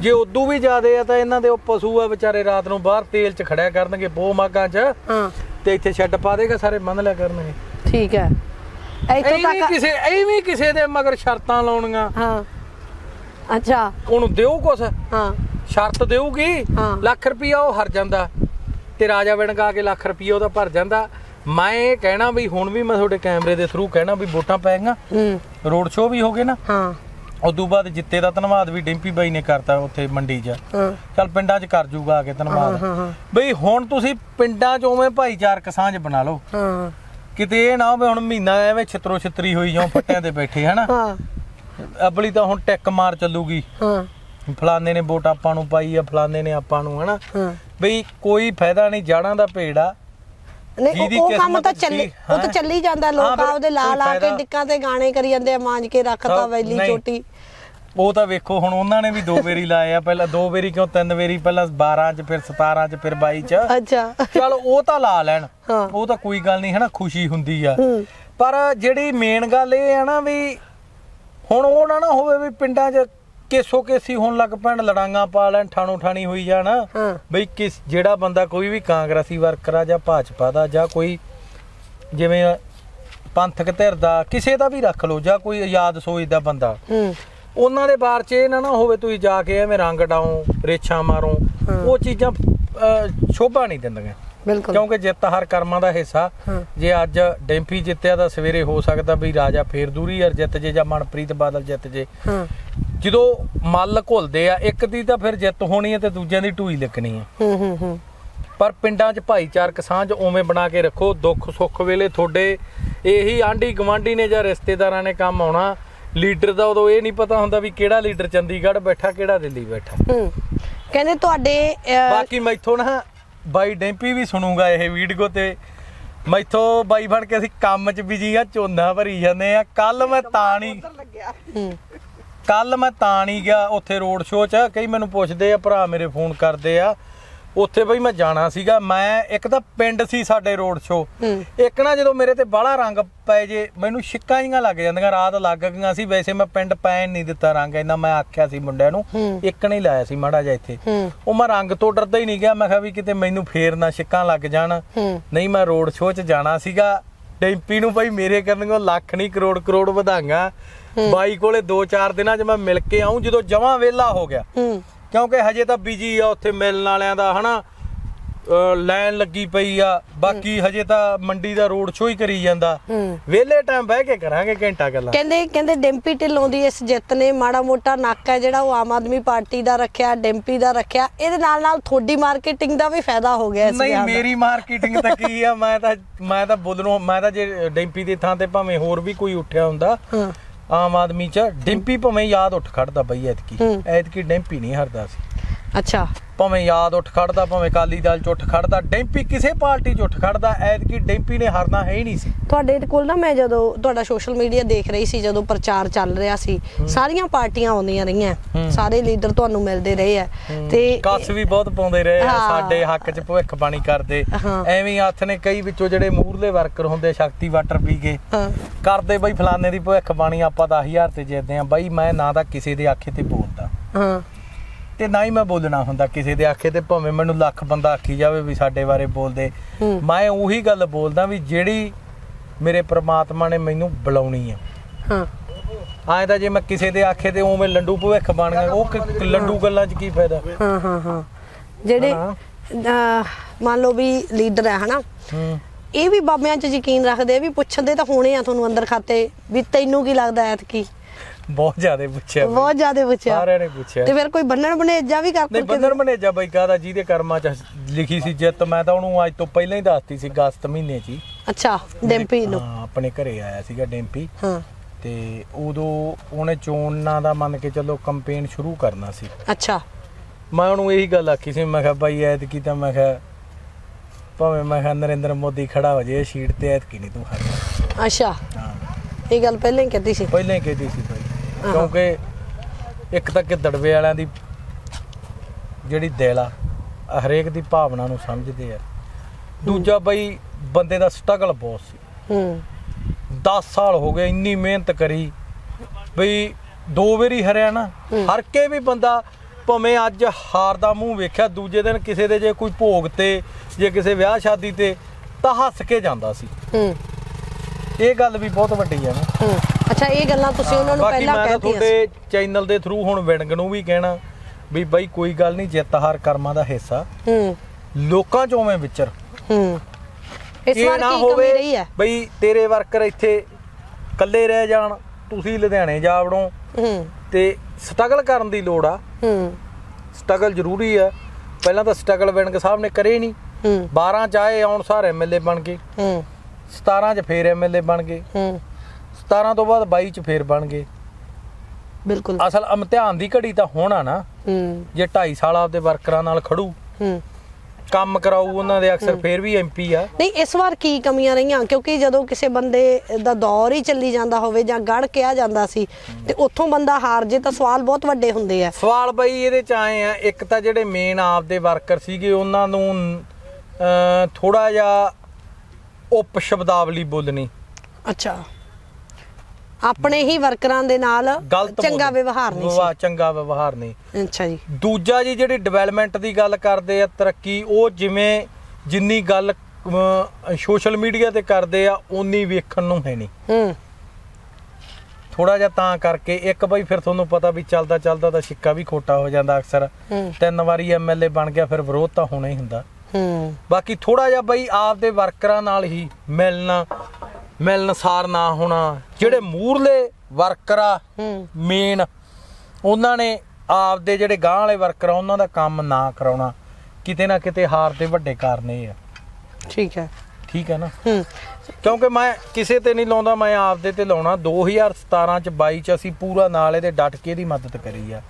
ਜੇ ਉਦੋਂ ਵੀ ਜ਼ਿਆਦੇ ਆ ਤਾਂ ਇਹਨਾਂ ਦੇ ਉਹ ਪਸ਼ੂ ਆ ਵਿਚਾਰੇ ਰਾਤ ਨੂੰ ਬਾਹਰ ਤੇਲ 'ਚ ਖੜਿਆ ਕਰਨਗੇ ਬੋ ਮਾਗਾਂ 'ਚ। ਹਾਂ। ਤੇ ਇੱਥੇ ਛੱਡ ਪਾ ਦੇਗਾ ਸਾਰੇ ਬੰਨ ਲਿਆ ਕਰਨਗੇ। ਠੀਕ ਹੈ ਇੱਥੋਂ ਤੱਕ ਕਿਸੇ ਐਵੇਂ ਕਿਸੇ ਦੇ ਮਗਰ ਸ਼ਰਤਾਂ ਲਾਉਣੀਆਂ। ਹਾਂ। ਅੱਛਾ। ਉਹਨੂੰ ਦਿਓ ਕੁਛ? ਹਾਂ। ਸ਼ਰਤ ਦੇਊਗੀ? ਹਾਂ। ਲੱਖ ਰੁਪਈਆ ਉਹ ਹਰ ਜਾਂਦਾ। ਤੇ ਰਾਜਾ ਵਿਣਗਾ ਕੇ ਲੱਖ ਰੁਪਈਆ ਉਹਦਾ ਭਰ ਜਾਂਦਾ। ਮੈਂ ਇਹ ਕਹਿਣਾ ਵੀ ਹੁਣ ਵੀ ਮੈਂ ਤੁਹਾਡੇ ਕੈਮਰੇ ਦੇ ਥਰੂ ਕਹਿਣਾ ਵੀ ਵੋਟਾਂ ਪੈ ਗਈਆਂ ਹੂੰ। ਰੋਡ ਸ਼ੋਅ ਵੀ ਹੋ ਗਏ ਨਾ। ਹਾਂ। ਉਦੋਂ ਬਾਅਦ ਜਿੱਤੇ ਦਾ ਧੰਨਵਾਦ ਵੀ ਡਿੰਪੀ ਬਾਈ ਨੇ ਕਰਤਾ ਉੱਥੇ ਮੰਡੀ 'ਚ। ਹਾਂ। ਚੱਲ ਪਿੰਡਾਂ 'ਚ ਕਰ ਜੂਗਾ ਆ ਕੇ ਧੰਨਵਾਦ। ਹਾਂ ਹਾਂ ਬਈ ਹੁਣ ਤੁਸੀਂ ਪਿੰਡਾਂ 'ਚ ਉਵੇਂ ਭਾਈਚਾਰਕ ਸਾਂਝ ਬਣਾ ਲਓ। ਹਾਂ। ਕਿਤੇ ਇਹ ਨਾ ਹੋਵੇ ਹੁਣ ਮਹੀਨਾ ਐਵੇਂ ਛਿੱਤਰੋ ਛਿੱਤਰੀ ਹੋਈ ਜਾਓ ਫੱਟਿਆਂ ਤੇ ਬੈਠੇ ਹਨਾ? ਹਾਂ। ਅਬਲੀ ਤਾਂ ਹੁਣ ਟੈਕ ਮਾਰ ਚੱਲੂਗੀ। ਹਾਂ। ਫਲਾਣੇ ਨੇ ਵੋਟ ਆਪਾਂ ਨੂੰ ਪਾਈ ਆ ਫਲਾਣੇ ਨੇ ਆਪਾਂ ਨੂੰ ਹਨਾ? ਹਾਂ। ਬਈ ਕੋਈ ਫਾਇਦਾ ਨਹੀਂ ਜਾੜਾਂ ਦਾ ਭੇੜ ਆ। ਨਹੀਂ ਉਹ- ਕੰਮ ਤਾਂ ਚੱਲੀ ਉਹ ਤਾਂ ਹੈਂ? ਚੱਲੀ ਜਾਂਦਾ ਹਾਂ, ਲੋਕ ਆਪਦੇ ਲਾ ਲਾ ਕੇ। ਡਿੱਕਾਂ ਤੇ ਗਾਣੇ ਕਰੀ ਜਾਂਦੇ ਆ ਮਾਂਜ ਕੇ ਸਭ- ਵੈਲੀ। ਚੋਟੀ। ਉਹ ਤਾਂ ਵੇਖੋ ਹੁਣ ਉਹਨਾਂ ਨੇ ਵੀ ਦੋ ਵਾਰੀ ਲਾਏ ਆ ਪਹਿਲਾਂ ਦੋ ਵਾਰੀ ਕਿਉਂ ਤਿੰਨ ਵਾਰੀ ਪਹਿਲਾਂ 12 ਚ ਫਿਰ 17 ਚ ਫਿਰ 22 ਚ। ਅੱਛਾ। ਚਲ ਉਹ ਤਾਂ ਲਾ ਲੈਣ। ਹਾਂ। ਉਹ ਤਾਂ ਕੋਈ ਗੱਲ ਨਹੀਂ ਹੈ ਨਾ ਖੁਸ਼ੀ ਹੁੰਦੀ ਆ। ਹੂੰ। ਪਰ ਜਿਹੜੀ ਮੇਨ ਗੱਲ ਇਹ ਆ ਨਾ ਵੀ ਹੁਣ ਉਹ ਨਾ ਨਾ ਹੋਵੇ ਵੀ ਪਿੰਡਾਂ 'ਚ ਕੇਸੋ ਕੇਸੀ ਹੋਣ ਲੱਗ ਪੈਣ ਲੜਾਈਆਂ ਪਾ ਲੈਣ ਠਾਣੋ ਠਾਣੀ ਹੋਈ ਜਾਣ। ਹਾਂ। ਬਈ ਕਿਸ ਜਿਹੜਾ ਬੰਦਾ ਕੋਈ ਵੀ ਕਾਂਗਰਸੀ ਵਰਕਰ ਆ ਜਾਂ ਭਾਜਪਾ ਦਾ ਜਾਂ ਕੋਈ ਜਿਵੇਂ ਪੰਥਕ ਧਿਰ ਦਾ ਕਿਸੇ ਦਾ ਵੀ ਰੱਖ ਲਓ ਜਾਂ ਕੋਈ ਆਜ਼ਾਦ ਸੋਚਦਾ ਬੰਦਾ। ਹੂੰ। ਉਹਨਾਂ ਦੇ ਬਾਰ 'ਚ ਇਹ ਨਾ ਨਾ ਹੋਵੇ ਤੁਸੀਂ ਜਾ ਕੇ ਐਵੇਂ ਰੰਗ ਡਾਓ ਰੇਛਾਂ ਮਾਰੋ। ਉਹ ਚੀਜ਼ਾਂ ਅਹ, ਸ਼ੋਭਾ ਨਹੀਂ ਦਿੰਦੀਆਂ। ਬਿਲਕੁਲ। ਕਿਉਂਕਿ ਜਿੱਤ ਹਰ ਕਰਮਾਂ ਦਾ ਹਿੱਸਾ। ਜੇ ਅੱਜ ਡੈਂਪੀ ਜਿੱਤਿਆ ਤਾਂ ਸਵੇਰੇ ਹੋ ਸਕਦਾ ਵੀ ਰਾਜਾ ਫੇਰ ਦੂਰੀ ਯਾਰ ਜਿੱਤ ਜੇ ਜਾਂ ਮਨਪ੍ਰੀਤ ਬਾਦਲ ਜਿੱਤ ਜੇ। ਹਾਂ। ਜਦੋਂ ਮੱਲ ਘੁਲਦੇ ਆ ਇੱਕ ਦੀ ਤਾਂ ਫਿਰ ਜਿੱਤ ਹੋਣੀ ਹੈ ਤੇ ਦੂਜਿਆਂ ਦੀ ਢੂਈ ਲੱਗਣੀ ਹੈ ਹੂੰ ਹੂੰ ਹੂੰ। ਪਰ ਪਿੰਡਾਂ 'ਚ ਭਾਈਚਾਰਕ ਸਾਂਝ ਉਵੇਂ ਬਣਾ ਕੇ ਰੱਖੋ ਦੁੱਖ ਸੁੱਖ ਵੇਲੇ ਤੁਹਾਡੇ ਇਹੀ ਆਂਢੀ ਗਵਾਂਢੀ ਨੇ ਜਾਂ ਰਿਸ਼ਤੇਦਾਰਾਂ ਨੇ ਕੰਮ ਆਉਣਾ ਲੀਡਰ ਦਾ ਉਦੋਂ ਇਹ ਨਹੀਂ ਪਤਾ ਹੁੰਦਾ ਵੀ ਕਿਹੜਾ ਲੀਡਰ ਚੰਡੀਗੜ੍ਹ ਬੈਠਾ ਕਿਹੜਾ ਦਿੱਲੀ ਬੈਠਾ। ਹੂੰ। ਕਹਿੰਦੇ ਤੁਹਾਡੇ ਬਾਕੀ ਮੈਥੋਂ ਨਾ ਬਾਈ ਡੈਂਪੀ ਵੀ ਸੁਣੂਗਾ ਇਹ ਵੀਡੀਓ ਤੇ। ਮੈਥੋਂ ਬਾਈ ਬਣ ਕੇ ਅਸੀਂ ਕੰਮ 'ਚ ਬਿਜ਼ੀ ਆ ਝੋਨਾ ਭਰੀ ਜਾਂਦੇ ਆ। ਕੱਲ ਮੈਂ ਤਾਂ ਨਹੀਂ ਹੂੰ। ਕੱਲ ਮੈਂ ਤਾਂ ਨਹੀਂ ਗਿਆ ਉੱਥੇ ਰੋਡ ਸ਼ੋਅ 'ਚ। ਕਈ ਮੈਨੂੰ ਪੁੱਛਦੇ ਆ ਭਰਾ ਮੇਰੇ ਫੋਨ ਕਰਦੇ ਆ। ਉੱਥੇ ਬਈ ਮੈਂ ਜਾਣਾ ਸੀਗਾ ਮੈਂ ਇੱਕ ਤਾਂ ਪਿੰਡ ਸੀ ਸਾਡੇ ਰੋਡ ਹੂੰ। ਇੱਕ ਨਾ ਜਦੋਂ ਮੇਰੇ ਤੇ ਬਾਹਲਾ ਰੰਗ ਪੈ ਜੇ ਮੈਨੂੰ ਛਿੱਕਾਂ ਜੀਆਂ ਲੱਗ ਜਾਂਦੀਆਂ ਰਾਤ ਲੱਗ ਗਈਆਂ ਸੀ। ਵੈਸੇ ਮੈਂ ਪਿੰਡ ਪੈਣ ਨਹੀਂ ਦਿੱਤਾ ਰੰਗ ਇੰਨਾ ਮੈਂ ਆਖਿਆ ਸੀ ਮੁੰਡਿਆਂ ਨੂੰ। ਇੱਕ ਨਹੀਂ ਲਾਇਆ ਸੀ ਮਾੜਾ ਜਿਹਾ ਇੱਥੇ। ਉਹ ਮੈਂ ਰੰਗ ਤੋਂ ਡਰਦਾ ਹੀ ਨਹੀਂ ਗਿਆ। ਮੈਂ ਕਿਹਾ ਵੀ ਕਿਤੇ ਮੈਨੂੰ ਫੇਰ ਨਾ ਛਿੱਕਾਂ ਲੱਗ ਜਾਣ। ਨਹੀਂ ਮੈਂ ਰੋਡ ਸ਼ੋਅ 'ਚ ਜਾਣਾ ਸੀਗਾ। ਡੈਂਪੀ ਨੂੰ ਭਾਈ ਮੇਰੇ ਕਰਨਗੋ ਲੱਖ ਨਹੀਂ ਕਰੋੜ ਕਰੋੜ ਵਧਾਈਆਂ ਬਾਈ ਕੋਲੇ 2-4 ਦਿਨਾਂ 'ਚ ਮੈਂ ਮਿਲ ਕੇ ਆਉਂ ਜਦੋਂ ਜਮਾਂ ਵਿਹਲਾ ਹੋ ਗਿਆ। ਕਿਉਂਕਿ ਹਜੇ ਤਾਂ ਬਿਜ਼ੀ ਆ ਉੱਥੇ ਮਿਲਣ ਵਾਲਿਆਂ ਦਾ ਹਨਾ? ਲਾਈਨ ਲੱਗੀ ਪਈ ਆ। ਬਾਕੀ ਹਜੇ ਤਾਂ ਮੰਡੀ ਦਾ ਰੋਡ ਹੀ ਕਰੀ ਜਾਂਦਾ। ਵਿਹਲੇ ਟਾਈਮ ਬਹਿ ਕੇ ਕਰਾਂਗੇ ਘੰਟਾ ਗੱਲਾਂ ਕਹਿੰਦੇ ਕਹਿੰਦੇ ਡੈਂਪੀ ਢਿੱਲੋਂ ਦੀ ਇਸ ਜਿੱਤ ਨੇ ਮਾੜਾ ਮੋਟਾ ਨੱਕ ਜਿਹੜਾ ਉਹ ਆਮ ਆਦਮੀ ਪਾਰਟੀ ਦਾ ਰੱਖਿਆ ਡੈਂਪੀ ਦਾ ਰੱਖਿਆ। ਇਹਦੇ ਨਾਲ ਨਾਲ ਤੁਹਾਡੀ ਮਾਰਕੀਟਿੰਗ ਦਾ ਵੀ ਫਾਇਦਾ ਹੋ ਗਿਆ ਇਸ ਨਹੀਂ। ਮੇਰੀ ਮਾਰਕੀਟਿੰਗ ਤਾਂ ਕੀ ਆ? ਮੈਂ ਤਾਂ ਮੈਂ ਤਾਂ ਬੋਲਣੋਂ ਮੈਂ ਤਾਂ ਜੇ ਡੈਂਪੀ ਦੀ ਥਾਂ ਤੇ ਭਾਵੇਂ ਹੋਰ ਵੀ ਕੋਈ ਉੱਠਿਆ ਹੁੰਦਾ ਹਾਂ। ਆਮ ਆਦਮੀ ਚ ਡਿੰਪੀ ਭਾਵੇਂ ਯਾਦ ਉੱਠ ਖੜਦਾ ਬਈ ਐਤਕੀ। ਐਤਕੀ ਡਿੰਪੀ ਨਹੀਂ ਹਰਦਾ ਸੀ ਅੱਛਾ। ਭਾਵੇਂ ਯਾਦ ਉੱਠ ਖੜਦਾ ਭਾਵੇਂ ਕਾਲੀ ਦਲ ਚ ਉੱਠ ਖੜਦਾ ਡਿੰਪੀ ਕਿਸੇ ਪਾਰਟੀ ਚ ਉੱਠ ਖੜਦਾ ਐਤਕੀ ਡਿੰਪੀ ਨੇ ਹਾਰਨਾ ਹੈ ਹੀ ਨਹੀਂ ਸੀ। ਤੁਹਾਡੇ ਕੋਲ ਨਾ ਮੈਂ ਜਦੋਂ ਤੁਹਾਡਾ ਸੋਸ਼ਲ ਮੀਡੀਆ ਦੇਖ ਰਹੀ ਸੀ ਜਦੋਂ ਪ੍ਰਚਾਰ ਚੱਲ ਰਿਹਾ ਸੀ ਸਾਰੀਆਂ ਪਾਰਟੀਆਂ ਆਉਂਦੀਆਂ ਰਹੀਆਂ। ਸਾਰੇ ਲੀਡਰ ਤੁਹਾਨੂੰ ਮਿਲਦੇ ਰਹੇ ਆ। ਤੇ ਕੱਸ ਵੀ ਬਹੁਤ ਪਾਉਂਦੇ ਰਹੇ ਆ। ਸਾਡੇ ਹੱਕ ਚ ਭਵਿੱਖ ਬਾਣੀ ਕਰਦੇ। ਐਵੇਂ ਹੱਥ ਨੇ ਕਈ ਵਿੱਚੋਂ ਜਿਹੜੇ ਮੂਰਲੇ ਵਰਕਰ ਹੁੰਦੇ ਸ਼ਕਤੀ ਵਾਟਰ ਪੀ ਕੇ। ਕਰਦੇ ਬਈ ਫਲਾਣੇ ਦੀ ਭਵਿੱਖ ਬਾਣੀ ਆਪਾਂ 10000 ਤੇ ਜਿੱਤਦੇ ਆ ਬਈ ਮੈਂ ਨਾ ਤਾਂ ਕਿਸੇ ਦੇ ਆਖੇ ਤੇ ਬੋਲਦਾ। ਹਾਂ। ਤੇ ਨਾ ਹੀ ਮੈਂ ਬੋਲਣਾ ਹੁੰਦਾ ਕਿਸੇ ਦੇ ਆਖੇ ਤੇ ਭਾਵੇਂ ਮੈਨੂੰ ਲੱਖ ਬੰਦਾ ਆਖੀ ਜਾਵੇ ਵੀ ਸਾਡੇ ਬਾਰੇ ਬੋਲਦੇ। ਮੈਂ ਉਹੀ ਗੱਲ ਬੋਲਦਾ ਵੀ ਜਿਹੜੀ ਮੇਰੇ ਪ੍ਰਮਾਤਮਾ ਨੇ ਮੈਨੂੰ ਬੁਲਾਉਣੀ ਆ। ਹਾਂ। ਤਾਂ ਜੇ ਮੈਂ ਕਿਸੇ ਦੇ ਆਖੇ ਤੇ ਉਵੇਂ ਲੰਡੂ ਭਵਿੱਖ ਬਣ ਗਿਆ ਉਹ ਕ- ਲੰਡੂ ਗੱਲਾਂ 'ਚ ਕੀ ਫਾਇਦਾ? ਹਾਂ ਹਾਂ ਹਾਂ। ਜਿਹੜੇ ਮੰਨ ਲਓ ਵੀ ਲੀਡਰ ਹੈ ਹਨਾ? ਇਹ ਵੀ ਬਾਬਿਆਂ 'ਚ ਯਕੀਨ ਰੱਖਦੇ ਆ ਵੀ ਪੁੱਛਦੇ ਤਾਂ ਹੋਣੇ ਆ ਤੁਹਾਨੂੰ ਅੰਦਰ ਖਾਤੇ ਵੀ ਤੈਨੂੰ ਕੀ ਲੱਗਦਾ ਐਤਕੀ? ਬਹੁਤ ਜ਼ਿਆਦਾ ਪੁੱਛਿਆ ਬਈ। ਬਹੁਤ ਜ਼ਿਆਦਾ ਪੁੱਛਿਆ। ਸਾਰਿਆਂ ਨੇ ਪੁੱਛਿਆ। ਤੇ ਫਿਰ ਕੋਈ ਬੰਨਣ ਬਨੇਜਾ ਵੀ ਕਰ ਨਹੀਂ ਬੰਦਰ ਮਨੇਜਾ ਬਈ ਕਾਹਦਾ? ਜਿਹਦੇ ਕਰਮਾਂ ਚ ਲਿਖੀ ਸੀ ਜਿੱਤ ਮੈਂ ਤਾਂ ਉਹਨੂੰ ਅੱਜ ਤੋਂ ਪਹਿਲਾਂ ਹੀ ਦੱਸਤੀ ਸੀ ਅਗਸਤ ਮਹੀਨੇ 'ਚ ਹੀ। ਅੱਛਾ ਡੈਂਪੀ ਨੂੰ। ਹਾਂ ਆਪਣੇ ਘਰੇ ਆਇਆ ਸੀਗਾ ਡੈਂਪੀ। ਹਾਂ। ਤੇ ਉਦੋਂ ਉਹਨੇ ਚੋਣਾਂ ਦਾ ਮੰਨ ਕੇ ਚੱਲੋ ਕੰਪੇਨ ਸ਼ੁਰੂ ਕਰਨਾ ਸੀ। ਅੱਛਾ। ਮੈਂ ਉਹਨੂੰ ਇਹੀ ਗੱਲ ਆਖੀ ਸੀ ਮੈਂ ਕਿਹਾ ਬਾਈ ਐਤਕੀ ਤਾਂ ਮੈਂ ਕਿਹਾ ਭਾਵੇਂ ਮੈਂ ਕਿਹਾ ਨਰਿੰਦਰ ਮੋਦੀ ਖੜਾ ਹੋ ਜੇ ਸ਼ੀਟ ਤੇ ਐਤਕੀ ਨਹੀਂ ਤੂੰ ਖੜਾ ਅੱਛਾ। ਹਾਂ। ਇਹ ਗੱਲ ਪਹਿਲਾਂ ਹੀ ਕਹਤੀ ਸੀ। ਪਹਿਲਾਂ ਹੀ ਕਹਿਤੀ ਸੀ ਬਾਈ। ਕਿਉਂਕਿ ਇੱਕ ਤਾਂ ਕਿ ਦੜਵੇ ਵਾਲਿਆਂ ਦੀ ਜਿਹੜੀ ਦਿਲ ਆ ਹਰੇਕ ਦੀ ਭਾਵਨਾ ਨੂੰ ਸਮਝਦੇ ਆ। ਦੂਜਾ ਬਈ ਬੰਦੇ ਦਾ ਸਟਰਗਲ ਬਹੁਤ ਸੀ। ਹੂੰ। 10 ਸਾਲ ਹੋ ਗਏ ਇੰਨੀ ਮਿਹਨਤ ਕਰੀ ਬਈ ਦੋ ਵਾਰੀ ਹਰਿਆ ਨਾ ਹਰ ਕੇ ਵੀ ਬੰਦਾ ਭਾਵੇਂ ਅੱਜ ਹਾਰ ਦਾ ਮੂੰਹ ਵੇਖਿਆ ਦੂਜੇ ਦਿਨ ਕਿਸੇ ਦੇ ਜੇ ਕੋਈ ਭੋਗ ਤੇ ਜੇ ਕਿਸੇ ਵਿਆਹ ਸ਼ਾਦੀ ਤੇ ਤਾਂ ਹੱਸ ਕੇ ਜਾਂਦਾ ਸੀ। ਹੂੰ। ਇਹ ਗੱਲ ਵੀ ਬਹੁਤ ਵੱਡੀ ਹੈ ਨਾ। ਹੂੰ। ਅੱਛਾ ਇਹ ਗੱਲਾਂ ਤੁਸੀਂ ਉਹਨਾਂ ਨੂੰ ਬਾਕੀ ਪਹਿਲਾਂ ਮੈਂ ਤਾਂ ਕਹਿਤੀਆਂ ਸੀ। ਤੁਹਾਡੇ ਚੈਨਲ ਦੇ ਥਰੂ ਹੁਣ ਵਿੰਗ ਨੂੰ ਵੀ ਕਹਿਣਾ ਵੀ ਬਾਈ ਕੋਈ ਗੱਲ ਨਹੀਂ ਜਿੱਤ ਹਾਰ ਕਰਮਾਂ ਦਾ ਹਿੱਸਾ। ਹੂੰ। ਲੋਕਾਂ ਚੋਂ ਮੈਂ ਵਿਚਰ। ਹੂੰ। ਇਸ ਵਾਰ ਕੀ ਕਮੀ ਰਹੀ ਹੈ? ਬਈ ਤੇਰੇ ਵਰਕਰ ਇੱਥੇ ਇਕੱਲੇ ਰਹਿ ਜਾਣ ਤੁਸੀਂ ਲੁਧਿਆਣੇ ਜਾ ਵੜੋ। ਹੂੰ। ਤੇ ਸਟਰਗਲ ਕਰਨ ਦੀ ਲੋੜ ਆ। ਹੂੰ। ਸਟਰਗਲ ਜ਼ਰੂਰੀ ਆ। ਪਹਿਲਾਂ ਤਾਂ ਸਟਰਗਲ ਵਿੰਗ ਸਾਹਿਬ ਨੇ ਕਰੇ ਨਹੀਂ। ਹੂੰ। 12 ਚ ਆਏ ਆਉਣ ਸਾਰ ਐਮਐਲਏ ਬਣ ਗਏ ਹੂੰ। 17 ਚ ਫੇਰ ਐਮਐਲਏ ਬਣ ਗਏ। ਹੂੰ। 17 ਤੋਂ ਬਾਅਦ 22 ਚ ਫੇਰ ਬਣ ਗਏ। ਬਿਲਕੁਲ। ਅਸਲ ਇਮਤਿਹਾਨ ਦੀ ਘੜੀ ਤਾਂ ਹੋਣਾ ਨਾ। ਹੂੰ। ਜੇ 2.5 ਸਾਲ ਆਪਦੇ ਵਰਕਰਾਂ ਨਾਲ ਖੜੂ। ਹੂੰ। ਕੰਮ ਕਰਾਊ ਉਹਨਾਂ ਦੇ ਅਕਸਰ ਫੇਰ ਵੀ ਐਮਪੀ ਆ। ਨਹੀਂ ਇਸ ਵਾਰ ਕੀ ਕਮੀਆਂ ਰਹੀਆਂ? ਕਿਉਂਕਿ ਜਦੋਂ ਕਿਸੇ ਬੰਦੇ ਦਾ ਦੌਰ ਹੀ ਚੱਲੀ ਜਾਂਦਾ ਹੋਵੇ ਜਾਂ ਗੜ ਕਿਹਾ ਜਾਂਦਾ ਸੀ ਤੇ ਉੱਥੋਂ ਬੰਦਾ ਹਾਰ ਜੇ ਤਾਂ ਸਵਾਲ ਬਹੁਤ ਵੱਡੇ ਹੁੰਦੇ ਆ। ਸਵਾਲ ਬਈ ਇਹਦੇ ਚ ਆਏ ਆ ਇੱਕ ਤਾਂ ਜਿਹੜੇ ਮੇਨ ਆਪਦੇ ਵਰਕਰ ਸੀਗੇ ਉਹਨਾਂ ਨੂੰ ਥੋੜਾ ਜਿਹਾ ਉਪ ਸ਼ਬਦਾਵਲੀ ਬੋਲਣੀ। ਅੱਛਾ। ਆਪਣੇ ਹੀ ਵਰਕਰਾਂ ਦੇ ਨਾਲ ਚੰਗਾ। ਵਿਵਹਾਰ ਨਹੀਂ ਵਿਵਹਾਰ- ਚੰਗਾ ਵਿਵਹਾਰ ਨਹੀਂ। ਸੀ ਅੱਛਾ ਜੀ। ਦੂਜਾ ਜੀ ਜਿਹੜੀ ਡਿਵੈਲਪਮੈਂਟ ਦੀ ਗੱਲ ਕਰਦੇ ਆ ਤਰੱਕੀ ਉਹ ਜਿਵੇਂ ਜਿੰਨੀ ਗੱਲ ਸੋਸ਼ਲ ਮੀਡੀਆ ਤੇ ਕਰਦੇ ਆ ਓਨੀ ਵੇਖਣ ਨੂੰ ਹੈ ਨਹੀਂ। ਹੂੰ। ਥੋੜਾ ਜਿਹਾ ਤਾਂ ਕਰਕੇ ਇੱਕ ਬਈ ਫਿਰ ਤੁਹਾਨੂੰ ਪਤਾ ਵੀ ਚੱਲਦਾ ਚੱਲਦਾ ਤਾਂ ਸਿੱਕਾ ਵੀ ਖੋਟਾ ਹੋ ਜਾਂਦਾ ਅਕਸਰ। ਤਿੰਨ ਵਾਰੀ ਐਮਐਲਏ ਬਣ ਗਿਆ ਫਿਰ ਵਿਰੋਧ ਤਾਂ ਹੋਣਾ ਹੀ ਹੁੰਦਾ। ਹੂੰ। ਬਾਕੀ ਥੋੜਾ ਜਿਹਾ ਬਈ ਆਪਦੇ ਵਰਕਰਾਂ ਨਾਲ ਹੀ ਮਿਲਣਾ ਮਿਲਣਸਾਰ ਨਾ ਹੋਣਾ ਜਿਹੜੇ ਮੂਰਲੇ ਵਰਕਰ ਆ ਮੇਨ ਉਹਨਾਂ ਨੇ ਆਪਦੇ ਜਿਹੜੇ ਗਾਂਹ ਵਾਲੇ ਵਰਕਰ ਆ ਉਹਨਾਂ ਦਾ ਕੰਮ ਨਾ ਕਰਾਉਣਾ। ਕਿਤੇ ਨਾ ਕਿਤੇ ਹਾਰ ਦੇ ਵੱਡੇ ਕਾਰਨ ਇਹ ਆ। ਠੀਕ ਹੈ। ਠੀਕ ਹੈ ਨਾ? ਹੂੰ। ਕਿਉਂਕਿ ਮੈਂ ਕਿਸੇ ਤੇ ਨਹੀਂ ਲਾਉਂਦਾ ਮੈਂ ਆਪਦੇ ਤੇ ਲਾਉਣਾ। 2017 ਚ 22 ਚ ਅਸੀਂ ਪੂਰਾ ਨਾਲ ਇਹਦੇ ਡਟ ਕੇ ਇਹਦੀ ਮਦਦ ਕਰੀ ਆ।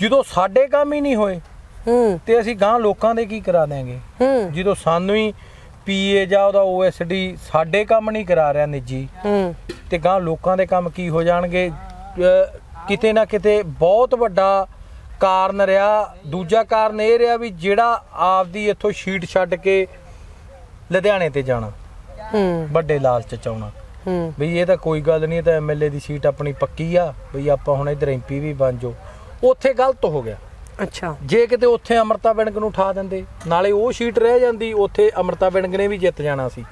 ਜਦੋਂ ਸਾਡੇ ਕੰਮ ਹੀ ਨਹੀਂ ਹੋਏ ਹੂੰ। ਤੇ ਅਸੀਂ ਗਾਂਹ ਲੋਕਾਂ ਦੇ ਕੀ ਕਰਾ ਦਿਆਂਗੇ? ਹੂੰ। ਜਦੋਂ ਸਾਨੂੰ ਹੀ ਪੀਏ ਜਾਂ ਉਹਦਾ ਓਐਸਡੀ ਸਾਡੇ ਕੰਮ ਨਹੀਂ ਕਰਾ ਰਿਹਾ ਨਿੱਜੀ ਹੂੰ। ਤੇ ਗਾਂ ਲੋਕਾਂ ਦੇ ਕੰਮ ਕੀ ਹੋ ਜਾਣਗੇ? ਕਿਤੇ ਨਾ ਕਿਤੇ ਬਹੁਤ ਵੱਡਾ ਕਾਰਨ ਰਿਹਾ। ਦੂਜਾ ਕਾਰਨ ਇਹ ਰਿਹਾ ਵੀ ਜਿਹੜਾ ਆਪਦੀ ਇੱਥੋਂ ਸ਼ੀਟ ਛੱਡ ਕੇ ਲੁਧਿਆਣੇ ਤੇ ਜਾਣਾ ਹੂੰ। ਵੱਡੇ ਲਾਲਚ ਚ ਆਉਣਾ। ਹੂੰ। ਬਈ ਇਹ ਤਾਂ ਕੋਈ ਗੱਲ ਨਹੀਂ ਤਾਂ ਐਮਐਲਏ ਦੀ ਸੀਟ ਆਪਣੀ ਪੱਕੀ ਆ ਬਈ ਆਪਾਂ ਹੁਣ ਇਧਰ ਐਮਪੀ ਵੀ ਬਣ ਜਾਓ। ਉੱਥੇ ਗਲਤ ਹੋ ਗਿਆ। ਅੱਛਾ। ਜੇ ਕਿਤੇ ਉੱਥੇ ਅਮਰਤਾ ਵਿੰਗ ਨੂੰ ਉਠਾ ਦਿੰਦੇ ਨਾਲੇ ਉਹ ਸੀਟ ਰਹਿ ਜਾਂਦੀ ਉੱਥੇ ਅਮਰਤਾ ਵਿੰਗ ਨੇ ਵੀ ਜਿੱਤ ਜਾਣਾ ਸੀ।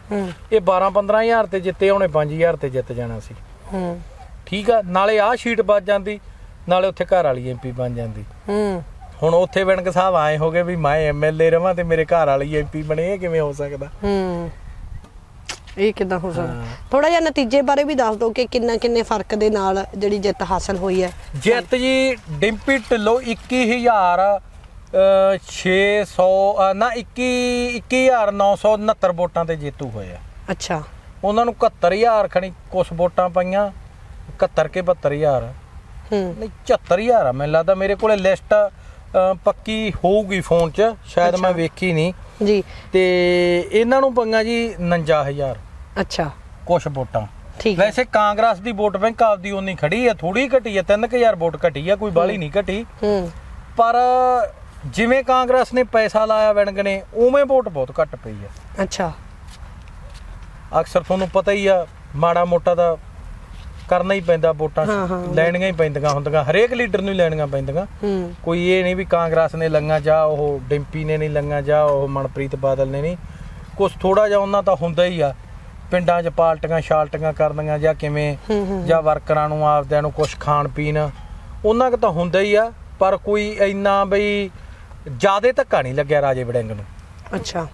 ਇਹ 12 15000 ਤੇ ਜਿੱਤੇ ਉਹਨੇ 5000 ਤੇ ਜਿੱਤ ਜਾਣਾ ਸੀ। ਹੂੰ। ਠੀਕ ਆ ਨਾਲੇ ਆਹ ਸ਼ੀਟ ਵੱਜ ਜਾਂਦੀ ਨਾਲੇ ਉੱਥੇ ਘਰ ਵਾਲੀ ਐਮਪੀ ਬਣ ਜਾਂਦੀ। ਹੂੰ। ਹੁਣ ਉੱਥੇ ਵਿੰਗ ਸਾਹਿਬ ਆਏ ਹੋਗੇ ਵੀ ਮੈਂ ਐਮਐਲਏ ਰਵਾਂ ਤੇ ਮੇਰੇ ਘਰ ਵਾਲੀ ਐਮਪੀ ਬਣੇ ਇਹ ਕਿਵੇਂ ਹੋ ਸਕਦਾ? ਹੂੰ। ਇਹ ਕਿਦਾਂ ਹੋ ਸਕਦਾ। ਥੋੜਾ ਜਿਹਾ ਨਤੀਜੇ ਬਾਰੇ ਵੀ ਦੱਸ ਦਿਓ ਕਿ ਕਿੰਨਾ ਕਿੰਨੇ ਫ਼ਰਕ ਦੇ ਨਾਲ ਜਿਹੜੀ ਜਿੱਤ ਹਾਸਲ ਹੋਈ ਹੈ। ਜਿੱਤ ਜੀ ਡਿੰਪੀ ਢਿੱਲੋਂ 21000 ਅਹ, 600 ਅਹ, ਨਾ 21 21969 ਵੋਟਾਂ ਤੇ ਜੇਤੂ ਹੋਏ ਆ। ਅੱਛਾ। ਉਹਨਾਂ ਨੂੰ 71000 ਖਣੀ ਕੁਛ ਵੋਟਾਂ ਪਾਈਆਂ 71 ਕੇ 72000 ਹੂੰ। ਨਹੀਂ 74000 ਆ ਮੈਨੂੰ ਲੱਗਦਾ ਮੇਰੇ ਕੋਲੇ ਲਿਸਟ ਪੱਕੀ ਹੋਊਗੀ ਫੋਨ 'ਚ ਸ਼ਾਇਦ ਮੈਂ ਵੇਖੀ ਨਹੀਂ। ਜੀ। ਤੇ ਇਹਨਾਂ ਨੂੰ ਪੰਗਾ ਜੀ 49000 ਅੱਛਾ। ਕੁਛ ਵੋਟਾਂ। ਠੀਕ ਵੈਸੇ ਕਾਂਗਰਸ ਦੀ ਵੋਟ ਬੈਂਕ ਆਪਦੀ ਉਨੀ ਖੜੀ ਹੈ ਥੋੜੀ ਘਟੀ ਹੈ 3000 ਵੋਟ ਘਟੀ ਹੈ ਕੋਈ ਬਾਲੀ ਨਹੀਂ ਘਟੀ। ਹੂੰ। ਪਰ ਜਿਵੇਂ ਕਾਂਗਰਸ ਨੇ ਪੈਸਾ ਲਾਇਆ ਵਿੰਗ ਨੇ ਉਵੇਂ ਵੋਟ ਬਹੁਤ ਘੱਟ ਪਈ ਹੈ। ਅੱਛਾ। ਅਕਸਰ ਤੁਹਾਨੂੰ ਪਤਾ ਹੀ ਆ ਮਾੜਾ ਮੋਟਾ ਤਾਂ ਕਰਨਾ ਹੀ ਪੈਂਦਾ ਵੋਟਾਂ ਹਾਂ, ਹਾਂ। ਲੈਣੀਆਂ ਹੀ ਪੈਂਦੀਆਂ ਹੁੰਦੀਆਂ ਹਰੇਕ ਲੀਡਰ ਨੂੰ ਹੀ ਲੈਣੀਆਂ ਪੈਂਦੀਆਂ। ਹੂੰ। ਕੋਈ ਇਹ ਨਹੀਂ ਵੀ ਕਾਂਗਰਸ ਨੇ ਲੰਗਾ ਜਾ ਉਹ ਡਿੰਪੀ ਨੇ ਨਹੀਂ ਲੰਗਾ ਜਾ ਉਹ ਮਨਪ੍ਰੀਤ ਬਾਦਲ ਨੇ ਨਹੀਂ। ਕੁਝ ਥੋੜਾ ਜਿਹਾ ਉਹਨਾਂ ਤਾਂ ਹੁੰਦਾ ਹੀ ਆ ਪਿੰਡਾਂ 'ਚ ਪਾਲਟੀਆਂ ਸ਼ਾਲਟੀਆਂ ਕਰਨੀਆਂ ਜਾਂ ਕਿਵੇਂ ਹੂੰ, ਹੂੰ, ਜਾਂ ਵਰਕਰਾਂ ਨੂੰ ਆਪਦਿਆਂ ਨੂੰ ਕੁਝ ਖਾਣ ਪੀਣ ਉਹਨਾਂ ਕੁ ਤਾਂ ਹੁੰਦਾ ਹੀ ਆ ਪਰ ਕੋਈ ਇੰਨਾ ਬਈ ਜਿਆਦੇ ਧੱਕਾ ਨਹੀਂ ਲੱਗਿਆ ਰਾਜੇ ਵੜਿੰਗ ਨੂੰ। ਅੱਛਾ।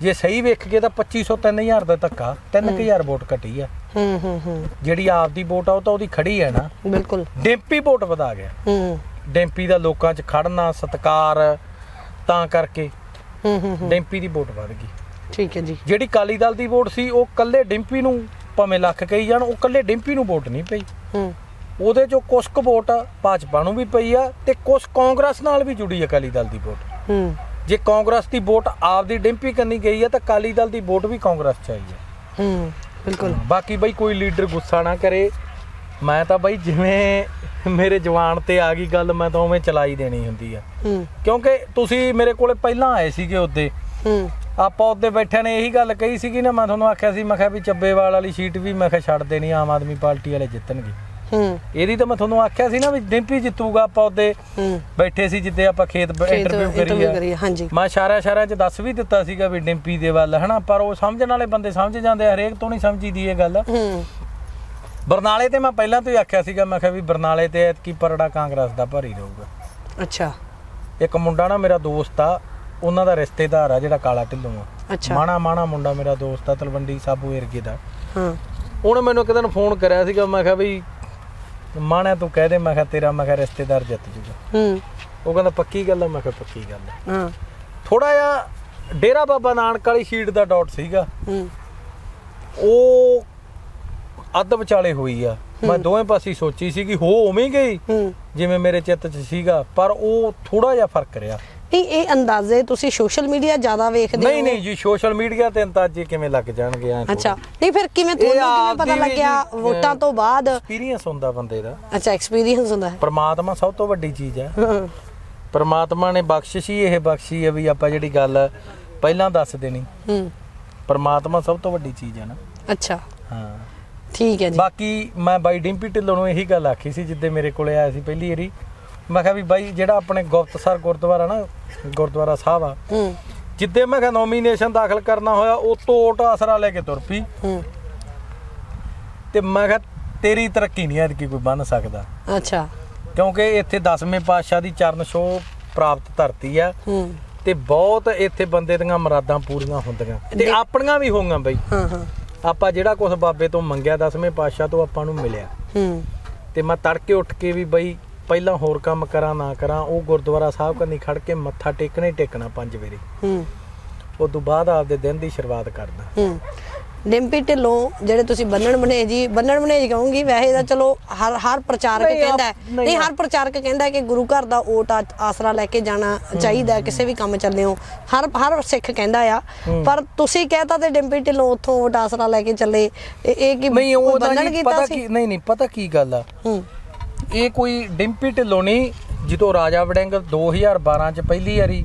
ਜੇ ਸਹੀ ਵੇਖ ਕੇ ਤਾਂ 2500 3000 ਦਾ ਧੱਕਾ 3000 ਵੋਟ ਘਟੀ ਆ। ਹੂੰ ਹੂੰ ਹੂੰ। ਜਿਹੜੀ ਆਪਦੀ ਵੋਟ ਆ ਉਹ ਤਾਂ ਉਹਦੀ ਖੜੀ ਹੈ ਨਾ। ਬਿਲਕੁਲ। ਡਿੰਪੀ ਵੋਟ ਵਧਾ ਗਿਆ। ਹੂੰ। ਡਿੰਪੀ ਦਾ ਲੋਕਾਂ 'ਚ ਖੜਨਾ ਸਤਕਾਰ ਤਾਂ ਕਰਕੇ ਹੂੰ ਹੂੰ ਹੂੰ, ਡਿੰਪੀ ਦੀ ਵੋਟ ਵਧ ਗਈ। ਠੀਕ ਹੈ ਜੀ। ਜਿਹੜੀ ਕਾਲੀ ਦਲ ਦੀ ਵੋਟ ਸੀ ਉਹ ਕੱਲੇ ਡਿੰਪੀ ਨੂੰ ਭਾਵੇਂ ਲੱਖ ਕਹੀ ਜਾਣ ਉਹ ਕੱਲੇ ਡਿੰਪੀ ਨੂੰ ਵੋਟ ਨਹੀਂ ਪਈ। ਹੂੰ। ਉਹਦੇ ਚੋਂ ਕੁਛ ਕੁ ਵੋਟ ਭਾਜਪਾ ਨੂੰ ਵੀ ਪਈ ਆ ਤੇ ਕੁਛ ਕਾਂਗਰਸ ਨਾਲ ਵੀ ਜੁੜੀ ਅਕਾਲੀ ਦਲ ਦੀ ਵੋਟ। ਹੂੰ। ਜੇ ਕਾਂਗਰਸ ਦੀ ਵੋਟ ਆਪਦੀ ਡਿੰਪੀ ਕੰਨੀ ਗਈ ਆ ਤਾਂ ਅਕਾਲੀ ਦਲ ਦੀ ਵੋਟ ਵੀ ਕਾਂਗਰਸ ਚ ਆਈ ਆ ਹੂੰ ਬਿਲਕੁਲ। ਬਾਕੀ ਬਈ ਕੋਈ ਲੀਡਰ ਗੁੱਸਾ ਨਾ ਕਰੇ। ਮੈਂ ਤਾਂ ਬਈ ਜਿਵੇਂ ਮੇਰੇ ਜਵਾਨ ਤੇ ਆ ਗਈ ਗੱਲ ਮੈਂ ਤਾਂ ਉਵੇਂ ਚਲਾਈ ਦੇਣੀ ਹੁੰਦੀ ਆ। ਹੂੰ। ਕਿਉਂਕਿ ਤੁਸੀਂ ਮੇਰੇ ਕੋਲੇ ਪਹਿਲਾਂ ਆਏ ਸੀਗੇ ਹੂੰ। ਆਪਾਂ ਉਹਦੇ ਬੈਠਿਆਂ ਨੇ ਇਹੀ ਗੱਲ ਕਹੀ ਸੀਗੀ ਨਾ ਮੈਂ ਤੁਹਾਨੂੰ ਆਖਿਆ ਸੀ ਮੈਂ ਕਿਹਾ ਵੀ ਚੱਬੇਵਾਲ ਵਾਲੀ ਸੀਟ ਵੀ ਮੈਂ ਕਿਹਾ ਛੱਡ ਦੇਣੀ ਆਮ ਆਦਮੀ ਪਾਰਟੀ ਵਾਲੇ ਜਿੱਤਣਗੇ। ਹੂੰ। ਇਹਦੀ ਤਾਂ ਮੈਂ ਤੁਹਾਨੂੰ ਆਖਿਆ ਸੀ ਨਾ ਵੀ ਡਿੰਪੀ ਜਿੱਤੂਗਾ ਹੂੰ। ਬੈਠੇ ਸੀ ਜਿੱਦੇ ਆਪਾਂ ਖੇਤ ਇੰਟਰਵਿਊ ਕਰੀ ਆ ਹਾਂਜੀ। ਮੈਂ ਇਸ਼ਾਰਾ ਇਸ਼ਾਰਾ 'ਚ ਦੱਸ ਵੀ ਦਿੱਤਾ ਸੀਗਾ ਵੀ ਡਿੰਪੀ ਦੇ ਵੱਲ ਹਨਾ? ਪਰ ਉਹ ਸਮਝਣ ਵਾਲੇ ਬੰਦੇ ਸਮਝ ਜਾਂਦੇ ਹਰੇਕ ਤੋਂ ਨਹੀਂ ਸਮਝੀਦੀ ਇਹ ਗੱਲ। ਹੂੰ। ਬਰਨਾਲੇ ਤੇ ਮੈਂ ਪਹਿਲਾਂ ਤੋਂ ਹੀ ਆਖਿਆ ਸੀਗਾ ਮੈਂ ਕਿਹਾ ਵੀ ਬਰਨਾਲੇ ਤੇ ਐਤਕੀ ਪਰੜਾ ਕਾਂਗਰਸ ਦਾ ਭਰੀ ਰਹੂਗਾ। ਅੱਛਾ। ਇੱਕ ਮੁੰਡਾ ਨਾ ਮੇਰਾ ਦੋਸਤ ਆ ਉਹਨਾਂ ਦਾ ਰਿਸ਼ਤੇਦਾਰ ਆ ਜਿਹੜਾ ਕਾਲਾ ਢਿੱਲੋਂ ਆ। ਮਾਣਾ ਮਾਣਾ ਮੁੰਡਾ ਮੇਰਾ ਦੋਸਤ ਆ ਤਲਵੰਡੀ ਸਾਬੂ ਏਰਗੇ ਦਾ। ਹਾਂ। ਉਹਨੇ ਮੈਨੂੰ ਇੱਕ ਦਿਨ ਫੋਨ ਕਰਿਆ ਸੀਗਾ ਮੈਂ ਕਿਹਾ ਵੀ ਮਾਣਾ ਤੂੰ ਕਹਿ ਦੇ ਮੈਂ ਕਿਹਾ ਤੇਰਾ ਮੈਂ ਕਿਹਾ ਰਿਸ਼ਤੇਦਾਰ ਜਿੱਤ ਜੂਗਾ। ਹੂੰ। ਉਹ ਕਹਿੰਦਾ ਪੱਕੀ ਗੱਲ ਆ ਮੈਂ ਕਿਹਾ ਪੱਕੀ ਗੱਲ ਆ। ਹਾਂ। ਥੋੜਾ ਜਿਹਾ ਡੇਰਾ ਬਾਬਾ ਨਾਨਕ ਵਾਲੀ ਸ਼ੀਟ ਦਾ ਡਾਟ ਸੀਗਾ। ਹੂੰ। ਉਹ ਅੱਧ ਵਿਚਾਲੇ ਹੋਈ ਆ। ਮੈਂ ਦੋਵੇਂ ਪਾਸੇ ਸੋਚੀ ਸੀ ਕਿ ਹੋ ਉਵੇਂ ਗਈ। ਜਿਵੇਂ ਮੇਰੇ ਚਿੱਤ 'ਚ ਸੀਗਾ ਪਰ ਉਹ ਥੋੜਾ ਜਿਹਾ ਫ਼ਰਕ ਰਿਹਾ। ਨਹੀਂ ਇਹ ਅੰਦਾਜ਼ੇ ਤੁਸੀਂ ਸੋਸ਼ਲ ਮੀਡੀਆ ਜ਼ਿਆਦਾ ਵੇਖਦੇ ਹੋ? ਨਹੀਂ ਨਹੀਂ ਜੀ ਸੋਸ਼ਲ ਮੀਡੀਆ ਤੇ ਅੰਦਾਜ਼ੇ ਕਿਵੇਂ ਲੱਗ ਜਾਣਗੇ ਐ ਅੱਛਾ ਨਹੀਂ ਫਿਰ ਕਿਵੇਂ ਤੁਹਾਨੂੰ ਕਿਵੇਂ ਪਤਾ ਲੱਗਿਆ ਵੋਟਾਂ ਤੋਂ ਬਾਅਦ? ਐਕਸਪੀਰੀਅੰਸ ਹੁੰਦਾ ਬੰਦੇ ਦਾ। ਅੱਛਾ ਐਕਸਪੀਰੀਅੰਸ ਹੁੰਦਾ ਹੈ। ਪਰਮਾਤਮਾ ਸਭ ਤੋਂ ਵੱਡੀ ਚੀਜ਼ ਹੈ। ਹਾਂ, ਪਰਮਾਤਮਾ ਨੇ ਬਖਸ਼ਿਸ਼ ਹੀ ਇਹ ਬਖਸ਼ੀ ਹੈ ਵੀ ਆਪਾਂ ਜਿਹੜੀ ਗੱਲ ਪਹਿਲਾਂ ਦੱਸ ਦੇਣੀ। ਹੂੰ। ਪਰਮਾਤਮਾ ਸਭ ਤੋਂ ਵੱਡੀ ਚੀਜ਼ ਹੈ ਨਾ। ਅੱਛਾ। ਹਾਂ। ਠੀਕ ਹੈ ਜੀ। ਬਾਕੀ ਮੈਂ ਬਾਈ ਡਿੰਪੀ ਢਿੱਲੋਂ ਨੂੰ ਇਹੀ ਗੱਲ ਆਖੀ ਸੀ ਜਿੱਦੇ ਮੇਰੇ ਕੋਲੇ ਆਇਆ ਸੀ ਪਹਿਲੀ ਵਾਰੀ। ਮੈਂ ਕਿਹਾ ਵੀ ਬਾਈ ਜਿਹੜਾ ਆਪਣੇ ਗੁਪਤਸਰ ਗੁਰਦੁਆਰਾ ਨਾ ਗੁਰਦੁਆਰਾ ਸਾਹਿਬ ਆ ਹੂੰ। ਜਿੱਦੇ ਮੈਂ ਕਿਹਾ ਨੋਮੀਨੇਸ਼ਨ ਦਾਖਲ ਕਰਨਾ ਹੋਇਆ ਉਹ ਤੋਂ ਓਟ ਆਸਰਾ ਲੈ ਕੇ ਤੁਰ ਪਈ। ਹੂੰ। ਤੇ ਮੈਂ ਕਿਹਾ ਤੇਰੀ ਤਰੱਕੀ ਨਹੀਂ ਐਤਕੀ ਕੋਈ ਬਣ ਸਕਦਾ। ਅੱਛਾ। ਕਿਉਂਕਿ ਇੱਥੇ 10ਵੇਂ ਪਾਤਸ਼ਾਹ ਦੀ ਚਰਨ ਛੋਹ ਪ੍ਰਾਪਤ ਧਰਤੀ ਆ। ਹੂੰ। ਤੇ ਬਹੁਤ ਇੱਥੇ ਬੰਦੇ ਦੀਆਂ ਮੁਰਾਦਾਂ ਪੂਰੀਆਂ ਹੁੰਦੀਆਂ। ਤੇ ਆਪਣੀਆਂ ਵੀ ਹੋਈਆਂ ਬਈ। ਹਾਂ ਹਾਂ। ਆਪਾਂ ਜਿਹੜਾ ਕੁਝ ਬਾਬੇ ਤੋਂ ਮੰਗਿਆ 10ਵੇਂ ਪਾਤਸ਼ਾਹ ਤੋਂ ਆਪਾਂ ਨੂੰ ਮਿਲਿਆ। ਹੂੰ। ਤੇ ਮੈਂ ਤੜਕੇ ਉੱਠ ਕੇ ਵੀ ਬਈ ਪਹਿਲਾਂ ਹੋਰ ਕੰਮ ਕਰਾਂ ਨਾ ਕਰਾਂ ਉਹ ਗੁਰਦੁਆਰਾ ਸਾਹਿਬ ਕੰਨੀ ਖੜ ਕੇ ਮੱਥਾ ਟੇਕਣਾ ਹੀ ਟੇਕਣਾ ਪੰਜ ਵੇਰੇ। ਹੂੰ। ਉਸ ਤੋਂ ਬਾਅਦ ਆਪਦੇ ਦਿਨ ਦੀ ਸ਼ੁਰੂਆਤ ਕਰਦਾ। ਹੂੰ। ਡਿੰਪੀ ਢਿੱਲੋਂ ਜਿਹੜੇ ਤੁਸੀਂ ਬੰਨਣ ਬਣੇ ਜੀ ਬੰਨਣ ਬਣੇ ਕਹੂੰਗੀ ਵੈਸੇ ਤਾਂ ਚਲੋ ਹਰ ਹਰ ਪ੍ਰਚਾਰਕ ਕਹਿੰਦਾ। ਨਹੀਂ, ਹਰ ਪ੍ਰਚਾਰਕ ਕਹਿੰਦਾ ਕਿ ਗੁਰੂ ਘਰ ਦਾ ਓਟ ਆਸਰਾ ਲੈ ਕੇ ਜਾਣਾ ਚਾਹੀਦਾ ਕਿਸੇ ਵੀ ਕੰਮ ਚੱਲੇ ਹੋ। ਹਰ ਹਰ ਸਿੱਖ ਕਹਿੰਦਾ ਆ। ਪਰ ਤੁਸੀਂ ਕਹਿਤਾ ਤੇ ਡਿੰਪੀ ਢਿੱਲੋਂ ਉੱਥੋਂ ਓਟ ਆਸਰਾ ਲੈ ਕੇ ਚੱਲੇ। ਇਹ ਕੀ ਨਹੀਂ ਉਹ ਬੰਨਣ ਜੀ ਕੀਤਾ ਪਤਾ ਸੀ? ਕੀ ਨਹੀਂ ਨਹੀਂ ਪਤਾ ਕੀ ਗੱਲ ਆ? ਹੂੰ। ਇਹ ਕੋਈ ਡਿੰਪੀ ਢਿੱਲੋਂ ਨਹੀਂ ਜਦੋਂ ਰਾਜਾ ਵੜਿੰਗ 2012 ਚ ਪਹਿਲੀ ਵਾਰੀ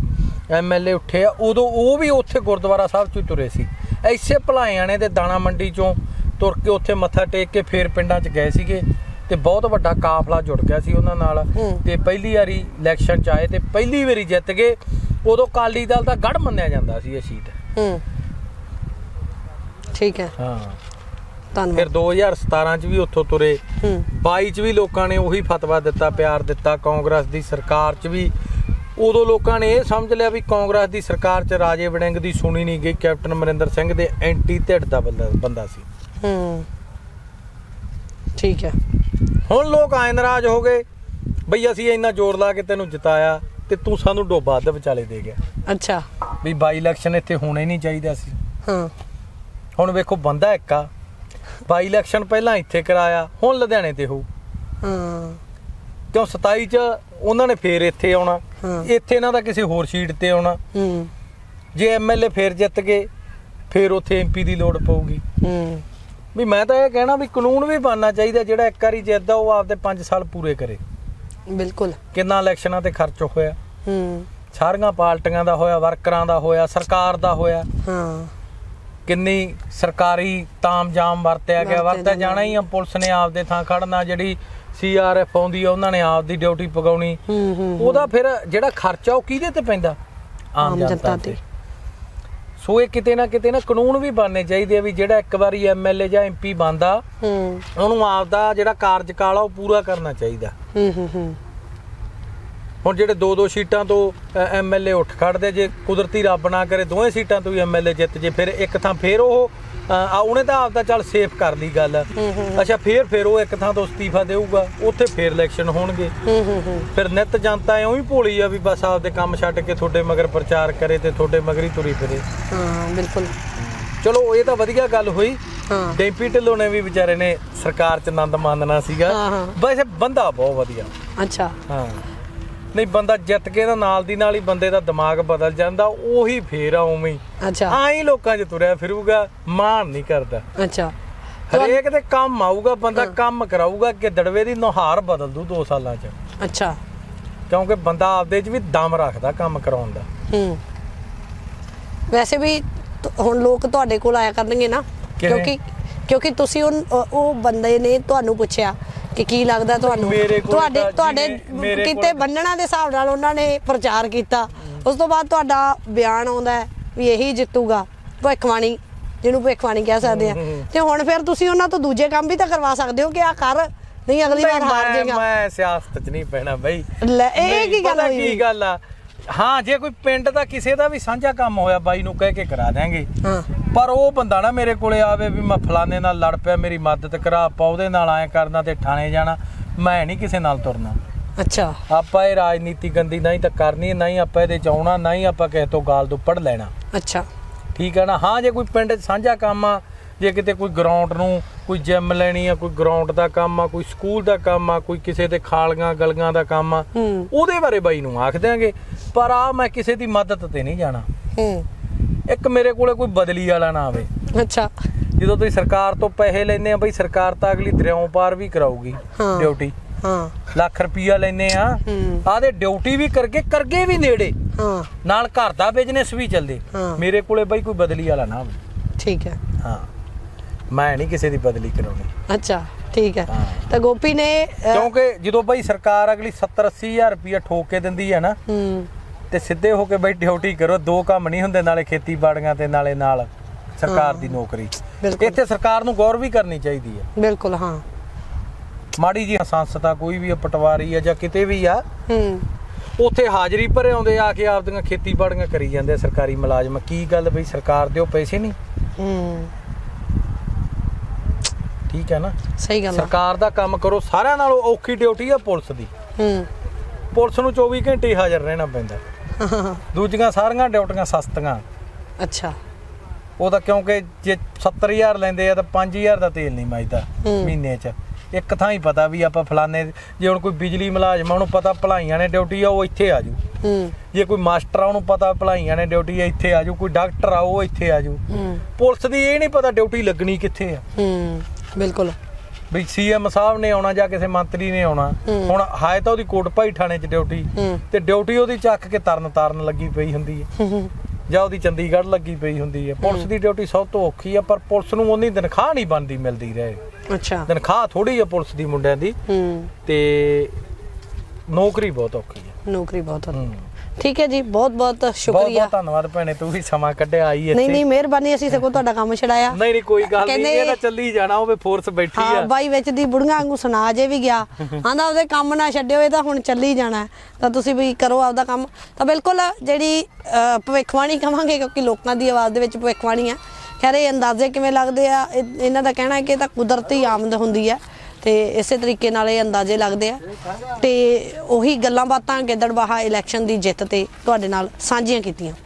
ਐਮਐਲਏ ਉੱਠੇ ਆ ਉਦੋਂ ਉਹ ਵੀ ਉੱਥੇ ਗੁਰਦੁਆਰਾ ਸਾਹਿਬ ਚ ਤੁਰੇ ਸੀ। ਐਸੇ ਭਲਾਇਆਣੇ ਦੇ ਦਾਣਾ ਮੰਡੀ ਚੋਂ ਤੁਰ ਕੇ ਉੱਥੇ ਮੱਥਾ ਟੇਕ ਕੇ ਫੇਰ ਪਿੰਡਾਂ ਚ ਗਏ ਸੀਗੇ ਤੇ ਬਹੁਤ ਵੱਡਾ ਕਾਫਲਾ ਜੁੜ ਗਿਆ ਸੀ ਉਹਨਾਂ ਨਾਲ। ਤੇ ਪਹਿਲੀ ਵਾਰੀ ਇਲੈਕਸ਼ਨ ਚ ਆਏ ਤੇ ਪਹਿਲੀ ਵਾਰੀ ਜਿੱਤ ਗਏ ਉਦੋਂ ਕਾਲੀ ਦਲ ਦਾ ਗੜ ਮੰਨਿਆ ਜਾਂਦਾ ਸੀ ਇਹ ਸੀਟ। ਹੂੰ। ਠੀਕ ਹੈ। ਹਾਂ। ਧੰਨਵਾਦ। ਫਿਰ 2017 ਚ ਵੀ ਉੱਥੋਂ ਤੁਰੇ। ਹੂੰ। 22 ਚ ਵੀ ਲੋਕਾਂ ਨੇ ਉਹੀ ਫਤਵਾ ਦਿੱਤਾ ਪਿਆਰ ਦਿੱਤਾ ਕਾਂਗਰਸ ਦੀ ਸਰਕਾਰ ਚ ਵੀ। ਉਦੋਂ ਲੋਕਾਂ ਨੇ ਇਹ ਸਮਝ ਲਿਆ ਵੀ ਕਾਂਗਰਸ ਦੀ ਸਰਕਾਰ ਚ ਰਾਜੇ ਵੜਿੰਗ ਦੀ ਸੁਣੀ ਨਹੀਂ ਗਈ ਕੈਪਟਨ ਅਮਰਿੰਦਰ ਸਿੰਘ ਦੇ ਐਂਟੀ ਢਿੱਡ ਦਾ ਬੰਦਾ ਬੰਦਾ ਸੀ। ਹੂੰ। ਠੀਕ ਹੈ। ਹੁਣ ਲੋਕ ਆਏ ਨਾਰਾਜ਼ ਹੋ ਗਏ ਬਈ ਅਸੀਂ ਇੰਨਾ ਜ਼ੋਰ ਲਾ ਕੇ ਤੈਨੂੰ ਜਿਤਾਇਆ ਤੇ ਤੂੰ ਸਾਨੂੰ ਡੋਬਾ ਅੱਧ ਵਿਚਾਲੇ ਦੇ ਗਿਆ। ਅੱਛਾ। ਵੀ ਬਾਈ ਇਲੈਕਸ਼ਨ ਇੱਥੇ ਹੋਣਾ ਨਹੀਂ ਚਾਹੀਦਾ ਸੀ। ਹਾਂ। ਹੁਣ ਵੇਖੋ ਬੰਦਾ ਇੱਕ ਆ। ਬਾਈ ਇਲੈਕਸ਼ਨ ਪਹਿਲਾਂ ਇੱਥੇ ਕਰਾਇਆ ਹੁਣ ਲੁਧਿਆਣੇ ਤੇ ਹੋਊ। ਹਾਂ। ਕਿਉਂ 27 ਚ ਉਹਨਾਂ ਨੇ ਫੇਰ ਇੱਥੇ ਆਉਣਾ ਹਾਂ। ਇੱਥੇ ਇਹਨਾਂ ਦਾ ਕਿਸੇ ਹੋਰ ਸੀਟ ਤੇ ਆਉਣਾ। ਹੂੰ। ਜੇ ਐਮਐਲਏ ਫੇਰ ਜਿੱਤ ਗਏ ਫੇਰ ਉੱਥੇ ਐਮਪੀ ਦੀ ਲੋੜ ਪਊਗੀ। ਹੂੰ। ਵੀ ਮੈਂ ਤਾਂ ਇਹ ਕਹਿਣਾ ਵੀ ਕਾਨੂੰਨ ਵੀ ਬਣਨਾ ਚਾਹੀਦਾ ਜਿਹੜਾ ਇੱਕ ਵਾਰੀ ਜਿੱਤਦਾ ਉਹ ਆਪਦੇ 5 ਸਾਲ ਪੂਰੇ ਕਰੇ। ਬਿਲਕੁਲ। ਕਿੰਨਾ ਇਲੈਕਸ਼ਨਾਂ ਤੇ ਖਰਚ ਹੋਇਆ। ਹੂੰ। ਸਾਰੀਆਂ ਪਾਰਟੀਆਂ ਦਾ ਹੋਇਆ ਵਰਕਰਾਂ ਦਾ ਹੋਇਆ ਸਰਕਾਰ ਦਾ ਹੋਇਆ। ਹਾਂ। ਕਿੰਨੀ ਸਰਕਾਰੀ ਤਾਮਜਾਮ ਵਰਤਿਆ ਗਿਆ ਵਰਤਿਆ ਜਾਣਾ ਹੀ ਆ। ਪੁਲਿਸ ਨੇ ਆਪਦੇ ਥਾਂ ਖੜਨਾ ਜਿਹੜੀ ਸੀਆਰਐਫ ਆਉਂਦੀ ਆ ਉਹਨਾਂ ਨੇ ਆਪਦੀ ਡਿਊਟੀ ਪਗਾਉਣੀ ਉਹਦਾ ਫਿਰ ਜਿਹੜਾ ਖਰਚਾ ਉਹ ਕਿਹਦੇ ਤੇ ਪੈਂਦਾ? ਆਮ ਜਨਤਾ ਤੇ। ਸੋ ਇਹ ਕਿਤੇ ਨਾ ਕਿਤੇ ਨਾ ਕਾਨੂੰਨ ਵੀ ਬਣਨੇ ਚਾਹੀਦੇ ਆ ਵੀ ਜਿਹੜਾ ਇੱਕ ਵਾਰੀ ਐਮਐਲਏ ਜਾਂ ਐਮਪੀ ਬੰਦਾ ਹੂੰ। ਉਹਨੂੰ ਆਪਦਾ ਜਿਹੜਾ ਕਾਰਜਕਾਲ ਆ ਉਹ ਪੂਰਾ ਕਰਨਾ ਚਾਹੀਦਾ। ਹੂੰ ਹੂੰ ਹੂੰ। ਹੁਣ ਜਿਹੜੇ ਦੋ ਦੋ ਸੀਟਾਂ ਤੋਂ ਐਮਐਲਏ ਉੱਠ ਖੜਦੇ ਜੇ ਕੁਦਰਤੀ ਰੱਬ ਨਾ ਕਰੇ ਦੋਵੇਂ ਸੀਟਾਂ ਤੋਂ ਹੀ ਐਮਐਲਏ ਜਿੱਤ ਜੇ ਫਿਰ ਇੱਕ ਥਾਂ ਫੇਰ ਉਹ ਆ ਉਹਨੇ ਤਾਂ ਆਪਦਾ ਚੱਲ ਸੇਫ ਕਰ ਲਈ ਗੱਲ। ਅੱਛਾ ਫੇਰ ਫੇਰ ਉਹ ਇੱਕ ਥਾਂ ਤੋਂ ਅਸਤੀਫਾ ਦੇਊਗਾ ਉੱਥੇ ਫੇਰ ਇਲੈਕਸ਼ਨ ਹੋਣਗੇ। ਫਿਰ ਨਿਤ ਜਨਤਾ ਐਉਂ ਹੀ ਭੋਲੀ ਆ ਵੀ ਬਸ ਆਪਦੇ ਕੰਮ ਛੱਡ ਕੇ ਤੁਹਾਡੇ ਮਗਰ ਪ੍ਰਚਾਰ ਕਰੇ ਤੇ ਤੁਹਾਡੇ ਮਗਰ ਹੀ ਤੁਰੀ ਫਿਰੇ। ਹਾਂ ਬਿਲਕੁਲ। ਚਲੋ ਇਹ ਤਾਂ ਵਧੀਆ ਗੱਲ ਹੋਈ। ਹਾਂ। ਡੈਂਪੀ ਢਿੱਲੋਂ ਨੇ ਵੀ ਵਿਚਾਰੇ ਨੇ ਸਰਕਾਰ ਚ ਆਨੰਦ ਮਾਨਣਾ ਸੀਗਾ। ਵੈਸੇ ਬੰਦਾ ਬਹੁਤ ਵਧੀਆ। ਅੱਛਾ। ਹਾਂ। ਨਹੀਂ ਬੰਦਾ ਜਿੱਤ ਕੇ ਤਾਂ ਨਾਲ ਦੀ ਨਾਲ ਹੀ ਬੰਦੇ ਦਾ ਦਿਮਾਗ ਬਦਲ ਜਾਂਦਾ ਉਹੀ ਫੇਰ ਆ ਉਵੇਂ ਹੀ। ਅੱਛਾ। ਆਈ ਲੋਕਾਂ 'ਚ ਤੁਰਿਆ ਫਿਰੂਗਾ ਮਾਣ ਨਹੀਂ ਕਰਦਾ। ਅੱਛਾ। ਹਰੇਕ ਦੇ ਕੰਮ ਆਊਗਾ ਬੰਦਾ ਕੰਮ ਕਰਾਊਗਾ ਕਿ ਦੜਵੇ ਦੀ ਨੁਹਾਰ ਬਦਲ ਦੂ 2 ਸਾਲਾਂ 'ਚ। ਅੱਛਾ। ਕਿਉਂਕਿ ਬੰਦਾ ਆਪਦੇ 'ਚ ਵੀ ਦਮ ਰੱਖਦਾ ਕੰਮ ਕਰਾਉਣ ਦਾ। ਹੂੰ। ਵੈਸੇ ਵੀ ਹੁਣ ਲੋਕ ਤੁਹਾਡੇ ਕੋਲ ਆਇਆ ਕਰਨਗੇ ਨਾ? ਕਿਉਂਕਿ ਕਿਉਂਕਿ ਤੁਸੀਂ ਉਹ ਉਹ ਬੰਦੇ ਨੇ ਤੁਹਾਨੂੰ ਪੁੱਛਿਆ ਕਿ ਕੀ ਲੱਗਦਾ ਤੁਹਾਨੂੰ? ਤੁਹਾਡੇ ਤੁਹਾਡੇ ਕਿਤੇ ਬੰਨਣਾ ਦੇ ਹਿਸਾਬ ਨਾਲ ਉਹਨਾਂ ਨੇ ਪ੍ਰਚਾਰ ਕੀਤਾ। ਉਸ ਤੋਂ ਬਾਅਦ ਤੁਹਾਡਾ ਬਿਆਨ ਆਉਂਦਾ ਹੈ ਵੀ ਇਹੀ ਜਿੱਤੂਗਾ। ਭਵਿੱਖਬਾਣੀ ਜਿਹਨੂੰ ਭਵਿੱਖਬਾਣੀ ਕਹਿ ਸਕਦੇ ਆ ਤੇ ਹੁਣ ਫਿਰ ਤੁਸੀਂ ਉਹਨਾਂ ਤੋਂ ਦੂਜੇ ਕੰਮ ਵੀ ਤਾਂ ਕਰਵਾ ਸਕਦੇ ਹੋ ਕਿ ਆ ਕਰ ਨਹੀਂ ਅਗਲੀ ਵਾਰ ਹਾਰ ਜਾਏਗਾ ਮੈਂ ਸਿਆਸਤ 'ਚ ਨਹੀਂ ਪੈਣਾ ਬਈ। ਲੈ ਇਹ ਕੀ ਗੱਲ ਹੋਈ ਕੀ ਗੱਲ ਆ? ਹਾਂ ਜੇ ਕੋਈ ਪਿੰਡ ਦਾ ਕਿਸੇ ਦਾ ਵੀ ਸਾਂਝਾ ਕੰਮ ਹੋਇਆ ਬਾਈ ਨੂੰ ਕਹਿ ਕੇ ਕਰਾ ਦਿਆਂਗੇ। ਹਾਂ। ਪਰ ਉਹ ਬੰਦਾ ਨਾ ਮੇਰੇ ਕੋਲੇ ਆਵੇ ਵੀ ਮੈਂ ਫਲਾਣੇ ਨਾਲ ਲੜ ਪਿਆ ਮੇਰੀ ਮਦਦ ਕਰਾ ਆਪਾਂ ਉਹਦੇ ਨਾਲ ਐ ਕਰਨਾ ਤੇ ਥਾਣੇ ਜਾਣਾ ਮੈਂ ਨਹੀਂ ਕਿਸੇ ਨਾਲ ਤੁਰਨਾ। ਅੱਛਾ। ਆਪਾਂ ਇਹ ਰਾਜਨੀਤੀ ਗੰਦੀ ਨਹੀਂ ਤਾਂ ਕਰਨੀ ਨਹੀਂ ਆਪਾਂ ਇਹਦੇ ਚ ਆਉਣਾ ਨਹੀਂ ਆਪਾਂ ਕਿਸੇ ਤੋਂ ਗਾਲ ਤੋਂ ਪੜ ਲੈਣਾ। ਅੱਛਾ। ਠੀਕ ਹੈ ਨਾ? ਹਾਂ ਜੇ ਕੋਈ ਪਿੰਡ 'ਚ ਸਾਂਝਾ ਕੰਮ ਆ ਜੇ ਕਿਤੇ ਕੋਈ ਗਰਾਊਂਡ ਨੂੰ ਕੋਈ ਜਿਮ ਲੈਣੀ ਆ ਕੋਈ ਗਰਾਊਂਡ ਦਾ ਕੰਮ ਆ ਕੋਈ ਸਕੂਲ ਦਾ ਕੰਮ ਆ ਕੋਈ ਕਿਸੇ ਦੇ ਖਾਲੀਆਂ ਗਲੀਆਂ ਦਾ ਕੰਮ ਆ ਉਹਦੇ ਬਾਰੇ ਬਾਈ ਨੂੰ ਆਖ ਦਿਆਂਗੇ। ਪਰ ਆ ਮੈਂ ਕਿਸੇ ਦੀ ਮਦਦ ਤੇ ਨਹੀਂ ਜਾਣਾ। ਇੱਕ ਮੇਰੇ ਕੋਲੇ ਕੋਈ ਬਦਲੀ ਵਾਲਾ ਨਾ ਆਵੇ। ਅੱਛਾ। ਜਦੋਂ ਤੁਸੀਂ ਸਰਕਾਰ ਤੋਂ ਪੈਸੇ ਲੈਂਦੇ ਆ ਬਈ ਸਰਕਾਰ ਤਾਂ ਅਗਲੀ ਦਰਿਆਓਂ ਪਾਰ ਵੀ ਕਰਾਊਗੀ। ਡਿਊਟੀ ਹਾਂ। ਲੱਖ ਰੁਪਈਆ ਲੈਂਦੇ ਆ। ਆਦੇ ਡਿਊਟੀ ਵੀ ਕਰਕੇ ਕਰਗੇ ਵੀ ਨੇੜੇ। ਹਾਂ। ਨਾਲ ਘਰ ਦਾ ਬਿਜ਼ਨਸ ਵੀ ਚੱਲਦੇ। ਮੇਰੇ ਕੋਲੇ ਬਈ ਕੋਈ ਬਦਲੀ ਵਾਲਾ ਨਾ ਹੋਵੇ ਠੀਕ ਹੈ। ਹਾਂ। ਮੈਂ ਨਹੀਂ ਕਿਸੇ ਦੀ ਬਦਲੀ ਕਰਾਉਣੀ। ਅੱਛਾ ਠੀਕ ਹੈ। ਤਾਂ ਗੋਪੀ ਨੇ ਕਿਉਂਕਿ ਜਦੋਂ ਬਈ ਸਰਕਾਰ ਅਗਲੀ 70 80 ਹਜ਼ਾਰ ਰੁਪਈਆ ਠੋਕ ਕੇ ਦਿੰਦੀ ਹੈ ਨਾ ਹੂੰ। ਤੇ ਸਿੱਧੇ ਹੋ ਕੇ ਬਈ ਡਿਊਟੀ ਕਰੋ ਦੋ ਕੰਮ ਨਹੀਂ ਹੁੰਦੇ ਨਾਲੇ ਖੇਤੀਬਾੜੀਆਂ ਤੇ ਨਾਲੇ ਨਾਲ ਸਰਕਾਰ ਦੀ ਨੌਕਰੀ। ਇੱਥੇ ਸਰਕਾਰ ਨੂੰ ਗੌਰ ਵੀ ਕਰਨੀ ਚਾਹੀਦੀ ਹੈ। ਬਿਲਕੁਲ ਹਾਂ। ਮਾੜੀ ਜੀ ਸੰਸਥਾ ਕੋਈ ਵੀ ਪਟਵਾਰੀ ਆ ਜਾਂ ਕਿਤੇ ਵੀ ਆ ਹੂੰ। ਉੱਥੇ ਹਾਜ਼ਰੀ ਭਰੇ ਆਉਂਦੇ ਆ ਕੇ ਆਪਦੀਆਂ ਖੇਤੀਬਾੜੀਆਂ ਕਰੀ ਜਾਂਦੇ ਸਰਕਾਰੀ ਮੁਲਾਜ਼ਮ। ਕੀ ਗੱਲ ਬਈ ਸਰਕਾਰ ਦਿਓ ਪੈਸੇ ਨਹੀਂ? ਹੂੰ। ਠੀਕ ਹੈ ਨਾ? ਸਹੀ ਗੱਲ ਆ। ਸਰਕਾਰ ਦਾ ਕੰਮ ਕਰੋ ਸਾਰਿਆਂ ਨਾਲੋਂ ਔਖੀ ਡਿਊਟੀ ਆ ਪੁਲਿਸ ਦੀ। ਹੂੰ। ਪੁਲਿਸ ਨੂੰ 24 ਘੰਟੇ ਹੀ ਹਾਜ਼ਰ ਰਹਿਣਾ ਪੈਂਦਾ। [laughs] ਦੂਜੀਆਂ ਸਾਰੀਆਂ ਡਿਊਟੀਆਂ ਸਸਤੀਆਂ। ਅੱਛਾ। ਉਹ ਤਾਂ ਕਿਉਂਕਿ ਜੇ 70000 ਲੈਂਦੇ ਆ ਤਾਂ 5000 ਦਾ ਤੇਲ ਨਹੀਂ ਮੱਚਦਾ ਹੂੰ। ਮਹੀਨੇ 'ਚ। ਇੱਕ ਥਾਂ ਹੀ ਪਤਾ ਵੀ ਆਪਾਂ ਫਲਾਣੇ ਜੇ ਹੁਣ ਕੋਈ ਬਿਜਲੀ ਮੁਲਾਜ਼ਮ ਆ ਉਹਨੂੰ ਪਤਾ ਭਲਾਈਆਂ ਨੇ ਡਿਊਟੀ ਆ ਉਹ ਇੱਥੇ ਆ ਜੂ ਹੂੰ। ਜੇ ਕੋਈ ਮਾਸਟਰ ਆ ਉਹਨੂੰ ਪਤਾ ਭਲਾਈਆਂ ਨੇ ਡਿਊਟੀ ਆ ਇੱਥੇ ਆ ਜੂ ਕੋਈ ਡਾਕਟਰ ਆ ਉਹ ਇੱਥੇ ਆ ਜੂ ਹੂੰ। ਪੁਲਿਸ ਦੀ ਇਹ ਨਹੀਂ ਪਤਾ ਡਿਊਟੀ ਲੱਗਣੀ ਕਿੱਥੇ ਆ। ਹੂੰ। ਬਿਲਕੁਲ। ਵੀ ਸੀਐਮ ਸਾਹਿਬ ਨੇ ਆਉਣਾ ਜਾਂ ਕਿਸੇ ਮੰਤਰੀ ਨੇ ਆਉਣਾ। ਹੁਣ ਹਾਏ ਤਾਂ ਉਹਦੀ ਕੋਟ ਭਾਈ ਥਾਣੇ 'ਚ ਡਿਊਟੀ ਤੇ ਡਿਊਟੀ ਉਹਦੀ ਚੱਕ ਕੇ ਤਰਨ ਤਾਰਨ ਲੱਗੀ ਪਈ ਹੁੰਦੀ ਹੈ। ਜਾਂ ਉਹਦੀ ਚੰਡੀਗੜ੍ਹ ਲੱਗੀ ਪਈ ਹੁੰਦੀ ਹੈ। ਪੁਲਿਸ ਦੀ ਡਿਊਟੀ ਸਭ ਤੋਂ ਔਖੀ ਆ ਪਰ ਪੁਲਿਸ ਨੂੰ ਉਹਨੀ ਤਨਖਾਹ ਨਹੀਂ ਬਣਦੀ ਮਿਲਦੀ ਰਹੇ। ਅੱਛਾ। ਤਨਖਾਹ ਥੋੜੀ ਆ ਪੁਲਿਸ ਦੀ ਮੁੰਡਿਆਂ ਦੀ। ਤੇ ਨੌਕਰੀ ਬਹੁਤ ਔਖੀ ਹੈ ਨੌਕਰੀ ਬਹੁਤ ਹੂੰ। ਠੀਕ ਹੈ ਜੀ ਬਹੁਤ ਬਹੁਤ ਬਹੁਤ ਸ਼ੁਕਰੀਆ। ਬਹੁਤ ਧੰਨਵਾਦ ਭੈਣੇ ਤੂੰ ਵੀ ਸਮਾਂ ਕੱਢਿਆ ਆਈ ਇੱਥੇ। ਨਹੀਂ ਨਹੀਂ ਮਿਹਰਬਾਨੀ ਅਸੀਂ ਸਗੋਂ ਤੁਹਾਡਾ ਕੰਮ ਛਡਾਇਆ। ਨਹੀਂ ਨਹੀਂ ਕੋਈ ਗੱਲ ਨਹੀਂ ਇਹ ਤਾਂ ਚੱਲੀ ਜਾਣਾ ਉਹ ਵੀ ਫੋਰਸ ਬੈਠੀ ਹਾਂ ਆ ਬਾਈ ਵਿੱਚ ਦੀ ਬੁੜੀਆਂ ਵਾਂਗੂ ਸੁਣਾ ਜੇ ਵੀ ਗਿਆ। ਆਂਦਾ ਉਹਦੇ ਕੰਮ ਨਾ ਛੱਡਿਓ ਇਹ ਤਾਂ ਹੁਣ ਚੱਲੀ ਜਾਣਾ। ਹੈ। ਤਾਂ ਤੁਸੀਂ ਵੀ ਕਰੋ ਆਪਦਾ ਕੰਮ। ਤਾਂ ਬਿਲਕੁਲ ਜਿਹੜੀ ਭਵਿੱਖਬਾਣੀ ਕਵਾਂਗੇ ਕਿਉਂਕਿ ਲੋਕਾਂ ਦੀ ਆਵਾਜ਼ ਦੇ ਵਿੱਚ ਭਵਿੱਖਬਾਣੀ ਆ। ਖੈਰ ਇਹ ਅੰਦਾਜ਼ੇ ਕਿਵੇਂ ਲੱਗਦੇ ਆ? ਇਹ- ਇਹਨਾਂ ਦਾ ਕਹਿਣਾ ਹੈ ਕਿ ਇਹ ਤਾਂ ਕੁਦਰਤੀ ਆਮਦ ਹੁੰਦੀ ਆ। ਤੇ ਇਸੇ ਤਰੀਕੇ ਨਾਲ ਇਹ ਅੰਦਾਜ਼ੇ ਲੱਗਦੇ ਆ। ਤੇ ਉਹੀ ਗੱਲਾਂ ਬਾਤਾਂ ਗਿੱਦੜਬਾਹਾ ਇਲੈਕਸ਼ਨ ਦੀ ਜਿੱਤ ਤੇ ਤੁਹਾਡੇ ਨਾਲ ਸਾਂਝੀਆਂ ਕੀਤੀਆਂ।